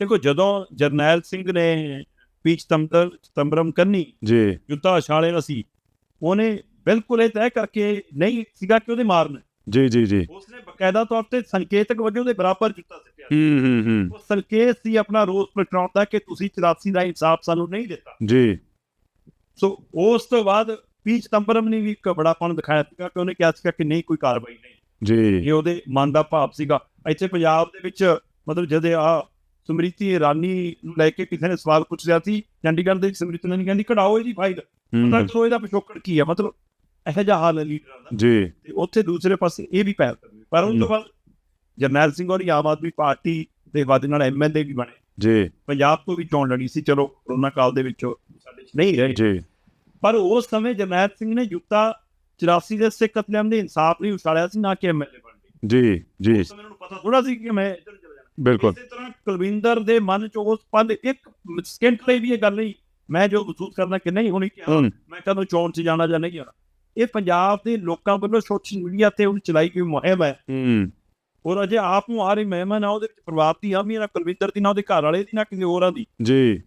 Speaker 2: ਦੇਖੋ ਜਦੋਂ ਜਰਨੈਲ ਸਿੰਘ ਨੇ ਪੀਚ ਤੰਤਰ ਤੰਬਰਮ ਕਰਨੀ
Speaker 1: ਜੀ।
Speaker 2: ਜੁੱਤਾ ਛਾਲੇ ਸੀ ਉਹਨੇ ਬਿਲਕੁਲ ਇਹ ਤੈਅ ਕਰਕੇ ਨਹੀਂ ਸੀਗਾ ਕਿ ਉਹਦੇ ਮਾਰਨ।
Speaker 1: ਜੀ ਜੀ ਜੀ।
Speaker 2: ਉਸਨੇ ਬਕਾਇਦਾ ਤੌਰ ਤੇ ਸੰਕੇਤਕ ਵਜੋਂ ਦੇ ਬਰਾਬਰ ਜੁੱਤਾ ਸਿੱਟਿਆ
Speaker 1: ਹੂੰ ਹੂੰ ਹੂੰ।
Speaker 2: ਉਹ ਸੰਕੇਤ ਸੀ ਆਪਣਾ ਰੋਸ ਪ੍ਰਗਟਾਉਣ ਦਾ ਕਿ ਤੁਸੀਂ 84 ਦਾ ਇਨਸਾਫ ਸਾਨੂੰ ਨਹੀਂ ਦਿੱਤਾ।
Speaker 1: ਜੀ।
Speaker 2: ਸੋ ਉਸ ਤੋਂ ਬਾਅਦ ਪੀਚ ਤੰਬਰਮ ਨੇ ਵੀ ਇੱਕ ਬੜਾਪਣ ਦਿਖਾਇਆ ਸੀਗਾ ਕਿ ਉਹਨੇ ਕਿਹਾ ਸੀਗਾ ਕਿ ਨਹੀਂ ਕੋਈ ਕਾਰਵਾਈ ਨਹੀਂ।
Speaker 1: ਜੀ।
Speaker 2: ਇਹ ਉਹਦੇ ਮਨ ਦਾ ਭਾਵ ਸੀਗਾ। ਇੱਥੇ ਪੰਜਾਬ ਦੇ ਵਿੱਚ ਮਤਲਬ ਜਦ ਆ ਸਮ੍ਰਿਤੀ ਇਰਾਨੀ ਨੂੰ ਲੈ ਕੇ ਕਿਸੇ ਨੇ ਸਵਾਲ ਪੁੱਛਿਆ ਸੀ ਚੰਡੀਗੜ੍ਹ ਦੇ ਸਮ੍ਰਿਤੀ ਨੇ ਕਹਿੰਦੀ ਕਢਾਓ ਇਹਦੀ ਫਾਈਲ ਪਤਾ ਕਰੋ ਇਹਦਾ ਪਿਛੋਕੜ ਕੀ ਹੈ ਮਤਲਬ ਇਹੋ ਜਿਹਾ ਹਾਲ ਹੈ ਲੀਡਰਾਂ ਦਾ
Speaker 1: ਜੀ।
Speaker 2: ਤੇ ਉੱਥੇ ਦੂਸਰੇ ਪਾਸੇ ਇਹ ਵੀ ਪੈਰ ਪਰ ਉਸ ਤੋਂ ਬਾਅਦ ਜਰਨੈਲ ਸਿੰਘ ਔਰ ਆਮ ਆਦਮੀ ਪਾਰਟੀ ਦੇ ਵਾਦੇ ਨਾਲ ਐਮਐਲਏ ਵੀ ਬਣੇ।
Speaker 1: ਜੀ।
Speaker 2: ਪੰਜਾਬ ਤੋਂ ਵੀ ਚੋਣ ਲੜੀ ਸੀ। ਚਲੋ ਕਰੋਨਾ ਕਾਲ ਦੇ ਵਿੱਚ ਸਾਡੇ ਚ ਨਹੀਂ ਰਹੇ।
Speaker 1: ਜੀ।
Speaker 2: ਪਰ ਉਸ ਸਮੇਂ ਜਰਨੈਲ ਸਿੰਘ ਨੇ ਜੁੱਤਾ 84 ਦੇ ਸਿੱਖ ਕਤਲੇਆਮ ਦੇ ਇਨਸਾਫ ਲਈ ਉਛਾਲਿਆ ਸੀ ਨਾ ਕਿ ਐਮਐਲਏ ਬਣ ਗਏ
Speaker 1: ਜੀ ਜੀ।
Speaker 2: ਉਸ ਸਮੇਂ ਨੂੰ ਪਤਾ ਥੋੜਾ ਸੀ ਕਿ ਮੈਂ ਇੱਧਰ ਚਲਾ ਜਾਣਾ।
Speaker 1: ਬਿਲਕੁਲ।
Speaker 2: ਇਸੇ ਤਰ੍ਹਾਂ ਕੁਲਵਿੰਦਰ ਦੇ ਮਨ ਚ ਉਸ ਪਲ ਇੱਕ ਸਕਿੰਟ ਲਈ ਵੀ ਇਹ ਗੱਲ ਨਹੀਂ ਮੈਂ ਜੋ ਮਹਿਸੂਸ ਕਰਨਾ ਕਿ ਨਹੀਂ ਹੋਣੀ ਕਿ ਮੈਂ ਕਦੋਂ ਚੋਣ ਚ ਜਾਣਾ ਜਾਂ ਨਹੀਂ ਜਾਣਾ। ਇਹ ਪੰਜਾਬ ਦੇ ਲੋਕਾਂ ਵੱਲੋਂ ਸੋਸ਼ਲ ਮੀਡੀਆ ਤੇ ਉਹ ਚਲਾਈ ਗਈ ਮੁਹਿੰਮ ਹੈ।
Speaker 1: ਹੂੰ।
Speaker 2: ਔਰ ਅਜੇ ਆਪ ਨੂੰ ਆ ਰਹੀ ਮੁਹਿੰਮ ਨਾ ਉਹਦੇ ਵਿੱਚ ਪਰਿਵਾਰ ਦੀ ਆ ਵੀ ਨਾ ਕੁਲਵਿੰਦਰ ਦੀ ਨਾ ਉਹਦੇ ਘਰ ਵਾਲੇ ਦੀ ਨਾ ਕਿਸੇ ਹੋਰਾਂ ਦੀ।
Speaker 1: ਜੀ।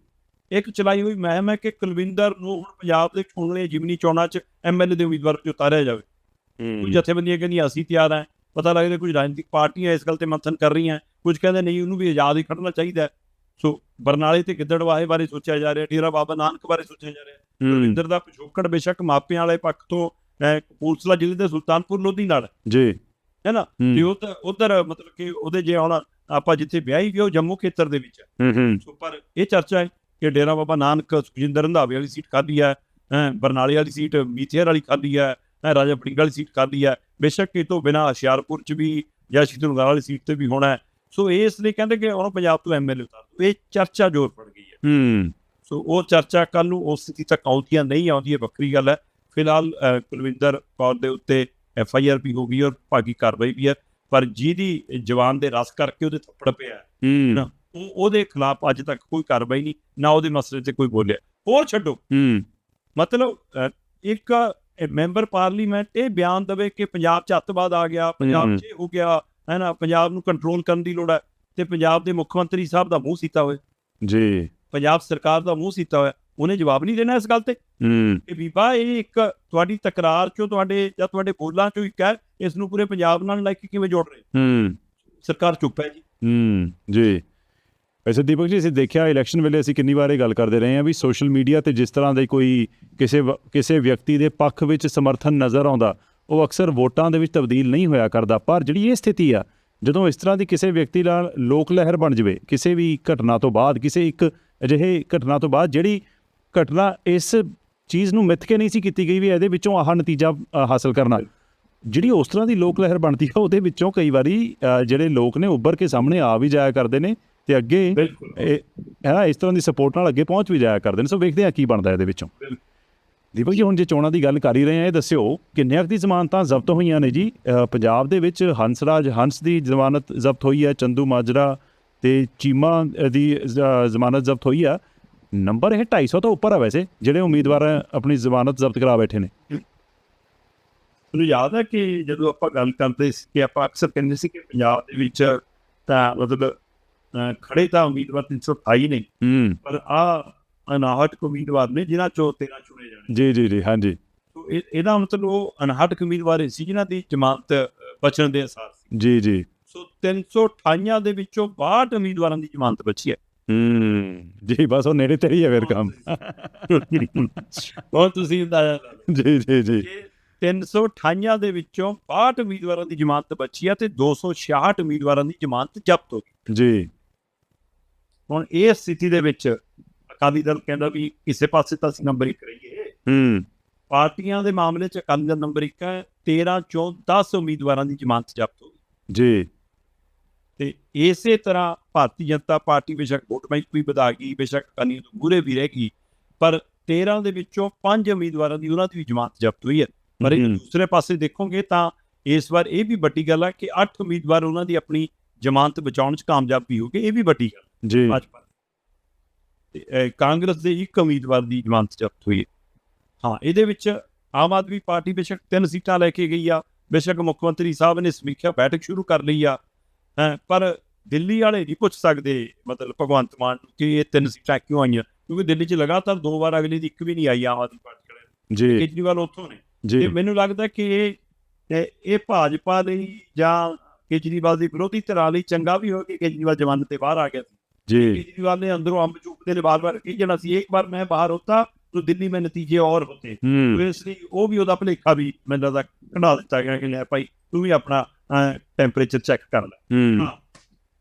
Speaker 2: ਇੱਕ ਚਲਾਈ ਹੋਈ ਮੁਹਿੰਮ ਹੈ ਕਿ ਕੁਲਵਿੰਦਰ ਨੂੰ ਹੁਣ ਪੰਜਾਬ ਦੇ ਚੋਣ ਲਈ ਜਿਮਨੀ ਚੋਣਾਂ ਚ ਐਮਐਲਏ ਦੇ ਉਮੀਦਵਾਰ ਵਜੋਂ ਉਤਾਰਿਆ ਜਾਵੇ। ਕੁਝ ਜਥੇਬੰਦੀਆਂ ਕਹਿੰਦੀਆਂ ਅਸੀਂ ਤਿਆਰ ਹਾਂ। ਪਤਾ ਲੱਗਦਾ ਕੁਝ ਰਾਜਨੀਤਿਕ ਪਾਰਟੀਆਂ ਇਸ ਗੱਲ ਤੇ ਮੰਥਨ ਕਰ ਰਹੀਆਂ। ਕੁਝ ਕਹਿੰਦੇ ਨਹੀਂ ਉਹਨੂੰ ਵੀ ਆਜ਼ਾਦ ਹੀ ਖੜਨਾ ਚਾਹੀਦਾ। ਸੋ ਬਰਨਾਲੇ ਤੇ ਗਿੱਦੜਵਾਹੇ ਬਾਰੇ ਸੋਚਿਆ ਜਾ ਰਿਹਾ ਡੇਰਾ ਬਾਬਾ ਨਾਨਕ ਬਾਰੇ ਸੋਚਿਆ ਜਾ ਰਿਹਾ।
Speaker 1: ਹੂੰ।
Speaker 2: ਕੁਲਵਿੰਦਰ ਦਾ ਪਿਛੋਕੜ ਬੇਸ਼ੱਕ ਮਾਪਿਆਂ ਵਾਲੇ ਪੱਖ ਤੋਂ ਕਪੂਰਥਲਾ ਜ਼ਿਲ੍ਹੇ ਦੇ ਸੁਲਤਾਨਪੁਰ ਲੋਧੀ ਨਾਲ।
Speaker 1: ਜੀ।
Speaker 2: ਹੈ ਨਾ? ਤੇ ਉਹ ਉਧਰ ਮਤਲਬ ਕਿ ਉਹਦੇ ਜੇ ਹੁਣ ਆਪਾਂ ਜਿੱਥੇ ਵਿਆਹੀ ਵੀ ਉਹ ਜੰਮੂ ਖੇਤਰ ਦੇ ਵਿੱਚ। ਹੈ ਸੋ ਪਰ ਇਹ ਚਰਚਾ ਹੈ ਕਿ ਡੇਰਾ ਬਾਬਾ ਨਾਨਕ ਸੁਖਜਿੰਦਰ ਰੰਧਾਵੇ ਵਾਲੀ ਸੀਟ ਖਾਧੀ ਹੈ ਬਰਨਾਲੇ ਵਾਲੀ ਸੀਟ ਮੀਥੇਰ ਵਾਲੀ ਖਾਧੀ ਹੈ ਰਾਜਾ ਫੜਿੰਗਾ ਵਾਲੀ ਸੀਟ ਖਾਧੀ ਹੈ ਬੇਸ਼ੱਕ ਇਹ ਤੋਂ ਬਿਨਾਂ ਹੁਸ਼ਿਆਰਪੁਰ ਚ ਵੀ ਜਾਂ ਸ਼ੀਤਲਗੜ੍ਹ ਵਾਲੀ ਸੀਟ ਤੇ ਵੀ ਹੋਣਾ ਸੋ ਇਸ ਲਈ ਕਹਿੰਦੇ ਕਿ ਹੁਣ ਪੰਜਾਬ ਤੋਂ ਐਮਐਲਏ ਉਤਾਰ ਦਿਓ। ਇਹ ਚਰਚਾ ਜ਼ੋਰ ਫੜ ਗਈ ਹੈ।
Speaker 1: ਹੂੰ।
Speaker 2: ਸੋ ਉਹ ਚਰਚਾ ਕੱਲ ਨੂੰ ਉਸ ਸਥਿਤੀ ਤੱਕ ਆਉਂਦੀਆਂ ਨਹੀਂ ਆਉਂਦੀ ਇਹ ਵੱਖਰੀ ਗੱਲ ਹੈ। ਫਿਲਹਾਲ ਕੁਲਵਿੰਦਰ ਕੌਰ ਦੇ ਉੱਤੇ ਐਫ ਆਈ ਆਰ ਵੀ ਹੋ ਗਈ ਔਰ ਭਾਗੀ ਕਾਰਵਾਈ ਵੀ ਹੈ। ਪਰ ਜਿਹਦੀ ਜਵਾਨ ਦੇ ਰਸ ਕਰਕੇ ਉਹਦੇ ਥੱਪੜ ਪਿਆ ਨਾ। ਉਹ ਉਹਦੇ ਖਿਲਾਫ ਅੱਜ ਤੱਕ ਕੋਈ ਕਾਰਵਾਈ ਨਹੀਂ ਨਾ ਉਹਦੇ ਮਸਲੇ ਤੇ ਕੋਈ ਬੋਲਿਆ। ਹੋਰ ਛੱਡੋ।
Speaker 1: ਹੂੰ।
Speaker 2: ਮਤਲਬ ਇੱਕ ਮੈਂਬਰ ਪਾਰਲੀਮੈਂਟ ਇਹ ਬਿਆਨ ਦਵੇ ਕਿ ਪੰਜਾਬ 'ਚ ਅੱਤਵਾਦ ਆ ਗਿਆ ਪੰਜਾਬ। 'ਚ ਹੋ ਗਿਆ ਹੈ ਨਾ? ਪੰਜਾਬ ਨੂੰ ਕੰਟਰੋਲ ਕਰਨ ਦੀ ਲੋੜ ਹੈ ਤੇ ਪੰਜਾਬ ਦੇ ਮੁੱਖ ਮੰਤਰੀ ਸਾਹਿਬ ਦਾ ਮੂੰਹ ਸੀਤਾ ਹੋਏ।
Speaker 1: ਜੀ।
Speaker 2: ਪੰਜਾਬ ਸਰਕਾਰ ਦਾ ਮੂੰਹ ਸੀਤਾ ਹੋਇਆ ਉਹਨੇ ਜਵਾਬ ਨਹੀਂ ਦੇਣਾ ਇਸ ਗੱਲ ਤੇ।
Speaker 1: ਹੂੰ।
Speaker 2: ਕਿ ਬੀਬਾ ਇਹ ਇੱਕ ਤੁਹਾਡੀ ਤਕਰਾਰ ਚੋਂ ਤੁਹਾਡੇ ਜਾਂ ਤੁਹਾਡੇ ਬੋਲਾਂ ਚੋਂ ਇੱਕ ਹੈ ਇਸ ਨੂੰ ਪੂਰੇ ਪੰਜਾਬ ਨਾਲ ਲੈ ਕੇ ਕਿਵੇਂ ਜੋੜ ਰਹੇ
Speaker 1: ਹੂੰ?
Speaker 2: ਸਰਕਾਰ ਚੁੱਪ ਹੈ ਜੀ।
Speaker 1: ਹੂੰ ਜੀ। ਵੈਸੇ ਦੀਪਕ ਜੀ ਅਸੀਂ ਦੇਖਿਆ ਇਲੈਕਸ਼ਨ ਵੇਲੇ ਅਸੀਂ ਕਿੰਨੀ ਵਾਰ ਇਹ ਗੱਲ ਕਰਦੇ ਰਹੇ ਹਾਂ ਵੀ ਸੋਸ਼ਲ ਮੀਡੀਆ ਤੇ ਜਿਸ ਤਰ੍ਹਾਂ ਦੇ ਕੋਈ ਕਿਸੇ ਕਿਸੇ ਵਿਅਕਤੀ ਦੇ ਪੱਖ ਵਿੱਚ ਸਮਰਥਨ ਨਜ਼ਰ ਆਉਂਦਾ ਉਹ ਅਕਸਰ ਵੋਟਾਂ ਦੇ ਵਿੱਚ ਤਬਦੀਲ ਨਹੀਂ ਹੋਇਆ ਕਰਦਾ। ਪਰ ਜਿਹੜੀ ਇਹ ਸਥਿਤੀ ਆ ਜਦੋਂ ਇਸ ਤਰ੍ਹਾਂ ਦੀ ਕਿਸੇ ਵਿਅਕਤੀ ਨਾਲ ਲੋਕ ਲਹਿਰ ਬਣ ਜਵੇ ਕਿਸੇ ਵੀ ਘਟਨਾ ਤੋਂ ਬਾਅਦ ਕਿਸੇ ਇੱਕ ਅਜਿਹੇ ਘਟਨਾ ਤੋਂ ਬਾਅਦ ਜਿਹੜੀ ਘਟਨਾ ਇਸ ਚੀਜ਼ ਨੂੰ ਮਿੱਥ ਕੇ ਨਹੀਂ ਸੀ ਕੀਤੀ ਗਈ ਵੀ ਇਹਦੇ ਵਿੱਚੋਂ ਆਹ ਨਤੀਜਾ ਹਾਸਲ ਕਰਨਾ। ਜਿਹੜੀ ਉਸ ਤਰ੍ਹਾਂ ਦੀ ਲੋਕ ਲਹਿਰ ਬਣਦੀ ਆ ਉਹਦੇ ਵਿੱਚੋਂ ਕਈ ਵਾਰੀ ਜਿਹੜੇ ਲੋਕ ਨੇ ਉੱਭਰ ਕੇ ਸਾਹਮਣੇ ਆ ਵੀ ਜਾਇਆ ਕਰਦੇ ਨੇ ਤੇ ਅੱਗੇ ਹੈ ਨਾ ਇਸ ਤਰ੍ਹਾਂ ਦੀ ਸਪੋਰਟ ਨਾਲ ਅੱਗੇ ਪਹੁੰਚ ਵੀ ਜਾਇਆ ਕਰਦੇ ਨੇ। ਸੋ ਵੇਖਦੇ ਆ ਕੀ ਬਣਦਾ ਇਹਦੇ ਵਿੱਚੋਂ।
Speaker 2: ਬਿਲਕੁਲ।
Speaker 1: ਦੀਪਕ ਜੀ ਹੁਣ ਜੇ ਚੋਣਾਂ ਦੀ ਗੱਲ ਕਰ ਹੀ ਰਹੇ ਆ ਇਹ ਦੱਸਿਓ ਕਿੰਨੇ ਦੀ ਜ਼ਮਾਨਤਾਂ ਜ਼ਬਤ ਹੋਈਆਂ ਨੇ ਜੀ? ਪੰਜਾਬ ਦੇ ਵਿੱਚ ਹੰਸਰਾਜ ਹੰਸ ਦੀ ਜ਼ਮਾਨਤ ਜ਼ਬਤ ਹੋਈ ਹੈ ਚੰਦੂ ਮਾਜਰਾ ਤੇ ਚੀਮਾ ਦੀ ਜ਼ਮਾਨਤ ਜ਼ਬਤ ਹੋਈ ਆ ਨੰਬਰ ਇਹ 250 ਤੋਂ ਉੱਪਰ ਆ ਵੈਸੇ ਜਿਹੜੇ ਉਮੀਦਵਾਰ ਆਪਣੀ ਜ਼ਮਾਨਤ ਜ਼ਬਤ ਕਰਾ ਬੈਠੇ ਨੇ।
Speaker 2: ਮੈਨੂੰ ਯਾਦ ਹੈ ਕਿ ਜਦੋਂ ਆਪਾਂ ਗੱਲ ਕਰਦੇ ਸੀ ਕਿ ਆਪਾਂ ਅਕਸਰ ਕਹਿੰਦੇ ਸੀ ਕਿ ਪੰਜਾਬ ਦੇ ਵਿੱਚ ਤਾਂ ਮਤਲਬ ਖੜੇ ਤਾਂ ਉਮੀਦਵਾਰ 328 ਨੇ।
Speaker 1: ਹੂੰ।
Speaker 2: ਪਰ ਆ 59 ਕੁ ਉਮੀਦਵਾਰ ਨੇ ਜਿਨ੍ਹਾਂ ਚੋਂ 13 ਚੁਣੇ ਜਾਣੇ
Speaker 1: ਜੀ ਜੀ ਜੀ ਹਾਂਜੀ।
Speaker 2: ਸੋ ਇਹ- ਇਹਦਾ ਮਤਲਬ ਉਹ 59 ਕੁ ਉਮੀਦਵਾਰ ਸੀ ਜਿਨ੍ਹਾਂ ਦੀ ਜ਼ਮਾਨਤ ਬਚਣ ਦੇ ਅਸਾਰ ਸੀ।
Speaker 1: ਜੀ ਜੀ।
Speaker 2: ਸੋ 328 ਦੇ ਵਿੱਚੋਂ 62 ਉਮੀਦਵਾਰਾਂ ਦੀ ਜ਼ਮਾਨਤ ਬਚੀ ਹੈ।
Speaker 1: ਹੂੰ ਜੀ ਬਸ ਉਹ ਨੇੜੇ ਤੇਰੀ ਹੈ ਫਿਰ ਕੰਮ।
Speaker 2: ਬਹੁਤ ਤੁਸੀਂ ਅੰਦਾਜ਼ਾ ਲਾ ਲਓ
Speaker 1: ਜੀ ਜੀ ਜੀ।
Speaker 2: ਕਿ 328 ਦੇ ਵਿੱਚੋਂ 62 ਉਮੀਦਵਾਰਾਂ ਦੀ ਜ਼ਮਾਨਤ ਬਚੀ ਹੈ ਤੇ 266 ਉਮੀਦਵਾਰਾਂ ਦੀ ਜ਼ਮਾਨਤ ਜ਼ਬਤ ਹੋ ਗਈ।
Speaker 1: ਜੀ।
Speaker 2: ਹੁਣ ਇਹ ਸਥਿਤੀ ਦੇ ਵਿੱਚ ਅਕਾਲੀ ਦਲ ਕਹਿੰਦਾ ਵੀ ਕਿਸੇ ਪਾਸੇ ਤਾਂ ਅਸੀਂ ਨੰਬਰ 1 ਰਹੀਏ।
Speaker 1: ਹੂੰ।
Speaker 2: ਪਾਰਟੀਆਂ ਦੇ ਮਾਮਲੇ 'ਚ ਅਕਾਲੀ ਦਲ ਨੰਬਰ 1 ਹੈ 13 ਚੋਂ 10 ਉਮੀਦਵਾਰਾਂ ਦੀ ਜ਼ਮਾਨਤ ਜ਼ਬਤ ਹੋ ਗਈ।
Speaker 1: ਜੀ।
Speaker 2: ਤੇ ਇਸੇ ਤਰ੍ਹਾਂ ਭਾਰਤੀ ਜਨਤਾ ਪਾਰਟੀ ਬੇਸ਼ੱਕ ਵੋਟ ਬੈਂਕ ਵੀ ਵਧਾ ਗਈ ਬੇਸ਼ੱਕ ਅਕਾਲੀ ਤੋਂ ਮੂਹਰੇ ਵੀ ਰਹਿ ਗਈ ਪਰ 13 ਦੇ ਵਿੱਚੋਂ 5 ਉਮੀਦਵਾਰਾਂ ਦੀ ਉਹਨਾਂ ਦੀ ਵੀ ਜ਼ਮਾਨਤ ਜ਼ਬਤ ਹੋਈ ਹੈ। ਪਰ। ਦੂਸਰੇ ਪਾਸੇ ਦੇਖੋਗੇ ਤਾਂ ਇਸ ਵਾਰ ਇਹ ਵੀ ਵੱਡੀ ਗੱਲ ਹੈ ਕਿ 8 ਉਮੀਦਵਾਰ ਉਹਨਾਂ ਦੀ ਆਪਣੀ ਜ਼ਮਾਨਤ ਬਚਾਉਣ 'ਚ ਕਾਮਯਾਬ ਵੀ ਹੋ ਗਏ ਇਹ ਵੀ ਵੱਡੀ ਗੱਲ।
Speaker 1: ਜੀ।
Speaker 2: ਭਾਜਪਾ ਕਾਂਗਰਸ ਦੇ ਇੱਕ ਉਮੀਦਵਾਰ ਦੀ ਜ਼ਮਾਨਤ ਜ਼ਬਤ ਹੋਈ ਹਾਂ। ਇਹਦੇ ਵਿੱਚ ਆਮ ਆਦਮੀ ਪਾਰਟੀ ਬੇਸ਼ੱਕ ਤਿੰਨ ਸੀਟਾਂ ਲੈ ਕੇ ਗਈ ਆ। ਬੇਸ਼ੱਕ ਮੁੱਖ ਮੰਤਰੀ ਸਾਹਿਬ ਨੇ ਸਮੀਖਿਆ ਬੈਠਕ ਸ਼ੁਰੂ ਕਰ ਲਈ ਆ। ਪਰ ਦਿੱਲੀ ਵਾਲੇ ਨਹੀਂ ਪੁੱਛ ਸਕਦੇ ਮਤਲਬ ਭਗਵੰਤ ਮਾਨ ਕਿ ਇਹ ਤਿੰਨ ਸੀਟਾਂ ਕਿਉਂ ਆਈਆਂ ਕਿਉਂਕਿ ਦਿੱਲੀ 'ਚ ਲਗਾਤਾਰ ਦੋ ਵਾਰ ਅਗਲੀ ਦੀ ਇੱਕ ਵੀ ਨਹੀਂ ਆਈ ਆਮ ਆਦਮੀ ਪਾਰਟੀ ਵਾਲੇ
Speaker 1: ਜੀ।
Speaker 2: ਕੇਜਰੀਵਾਲ ਉੱਥੋਂ ਨੇ।
Speaker 1: ਜੀ।
Speaker 2: ਮੈਨੂੰ ਲੱਗਦਾ ਕਿ ਇਹ ਇਹ ਭਾਜਪਾ ਲਈ ਜਾਂ ਕੇਜਰੀਵਾਲ ਦੇ ਵਿਰੋਧੀ ਧਿਰਾਂ ਲਈ ਚੰਗਾ ਵੀ ਹੋਵੇ ਕਿ ਕੇਜਰੀਵਾਲ ਜਵਾਨ ਤੇ ਬਾਹਰ ਆ ਗਿਆ
Speaker 1: ਜੀ।
Speaker 2: ਕੇਜਰੀਵਾਲ ਨੇ ਅੰਦਰੋਂ ਅੰਬ चूपते ने बार बार कही जना सी एक बार मैं बाहर होता तो दिल्ली में नतीजे और होते तो
Speaker 1: ਹੂੰ
Speaker 2: इसलिए वो भी ਉਹਦਾ ਭਲੇਖਾ ਵੀ ਮੈਨੂੰ ਲੱਗਦਾ ਕਢਾ ਦਿੱਤਾ ਗਿਆ ਕਿ ਲੈ ਭਾਈ ਤੂੰ ਵੀ ਆਪਣਾ ਟੈਂਪਰੇਚਰ ਚੈੱਕ ਕਰ ਲੈ
Speaker 1: ਹੂੰ
Speaker 2: ਹਾਂ।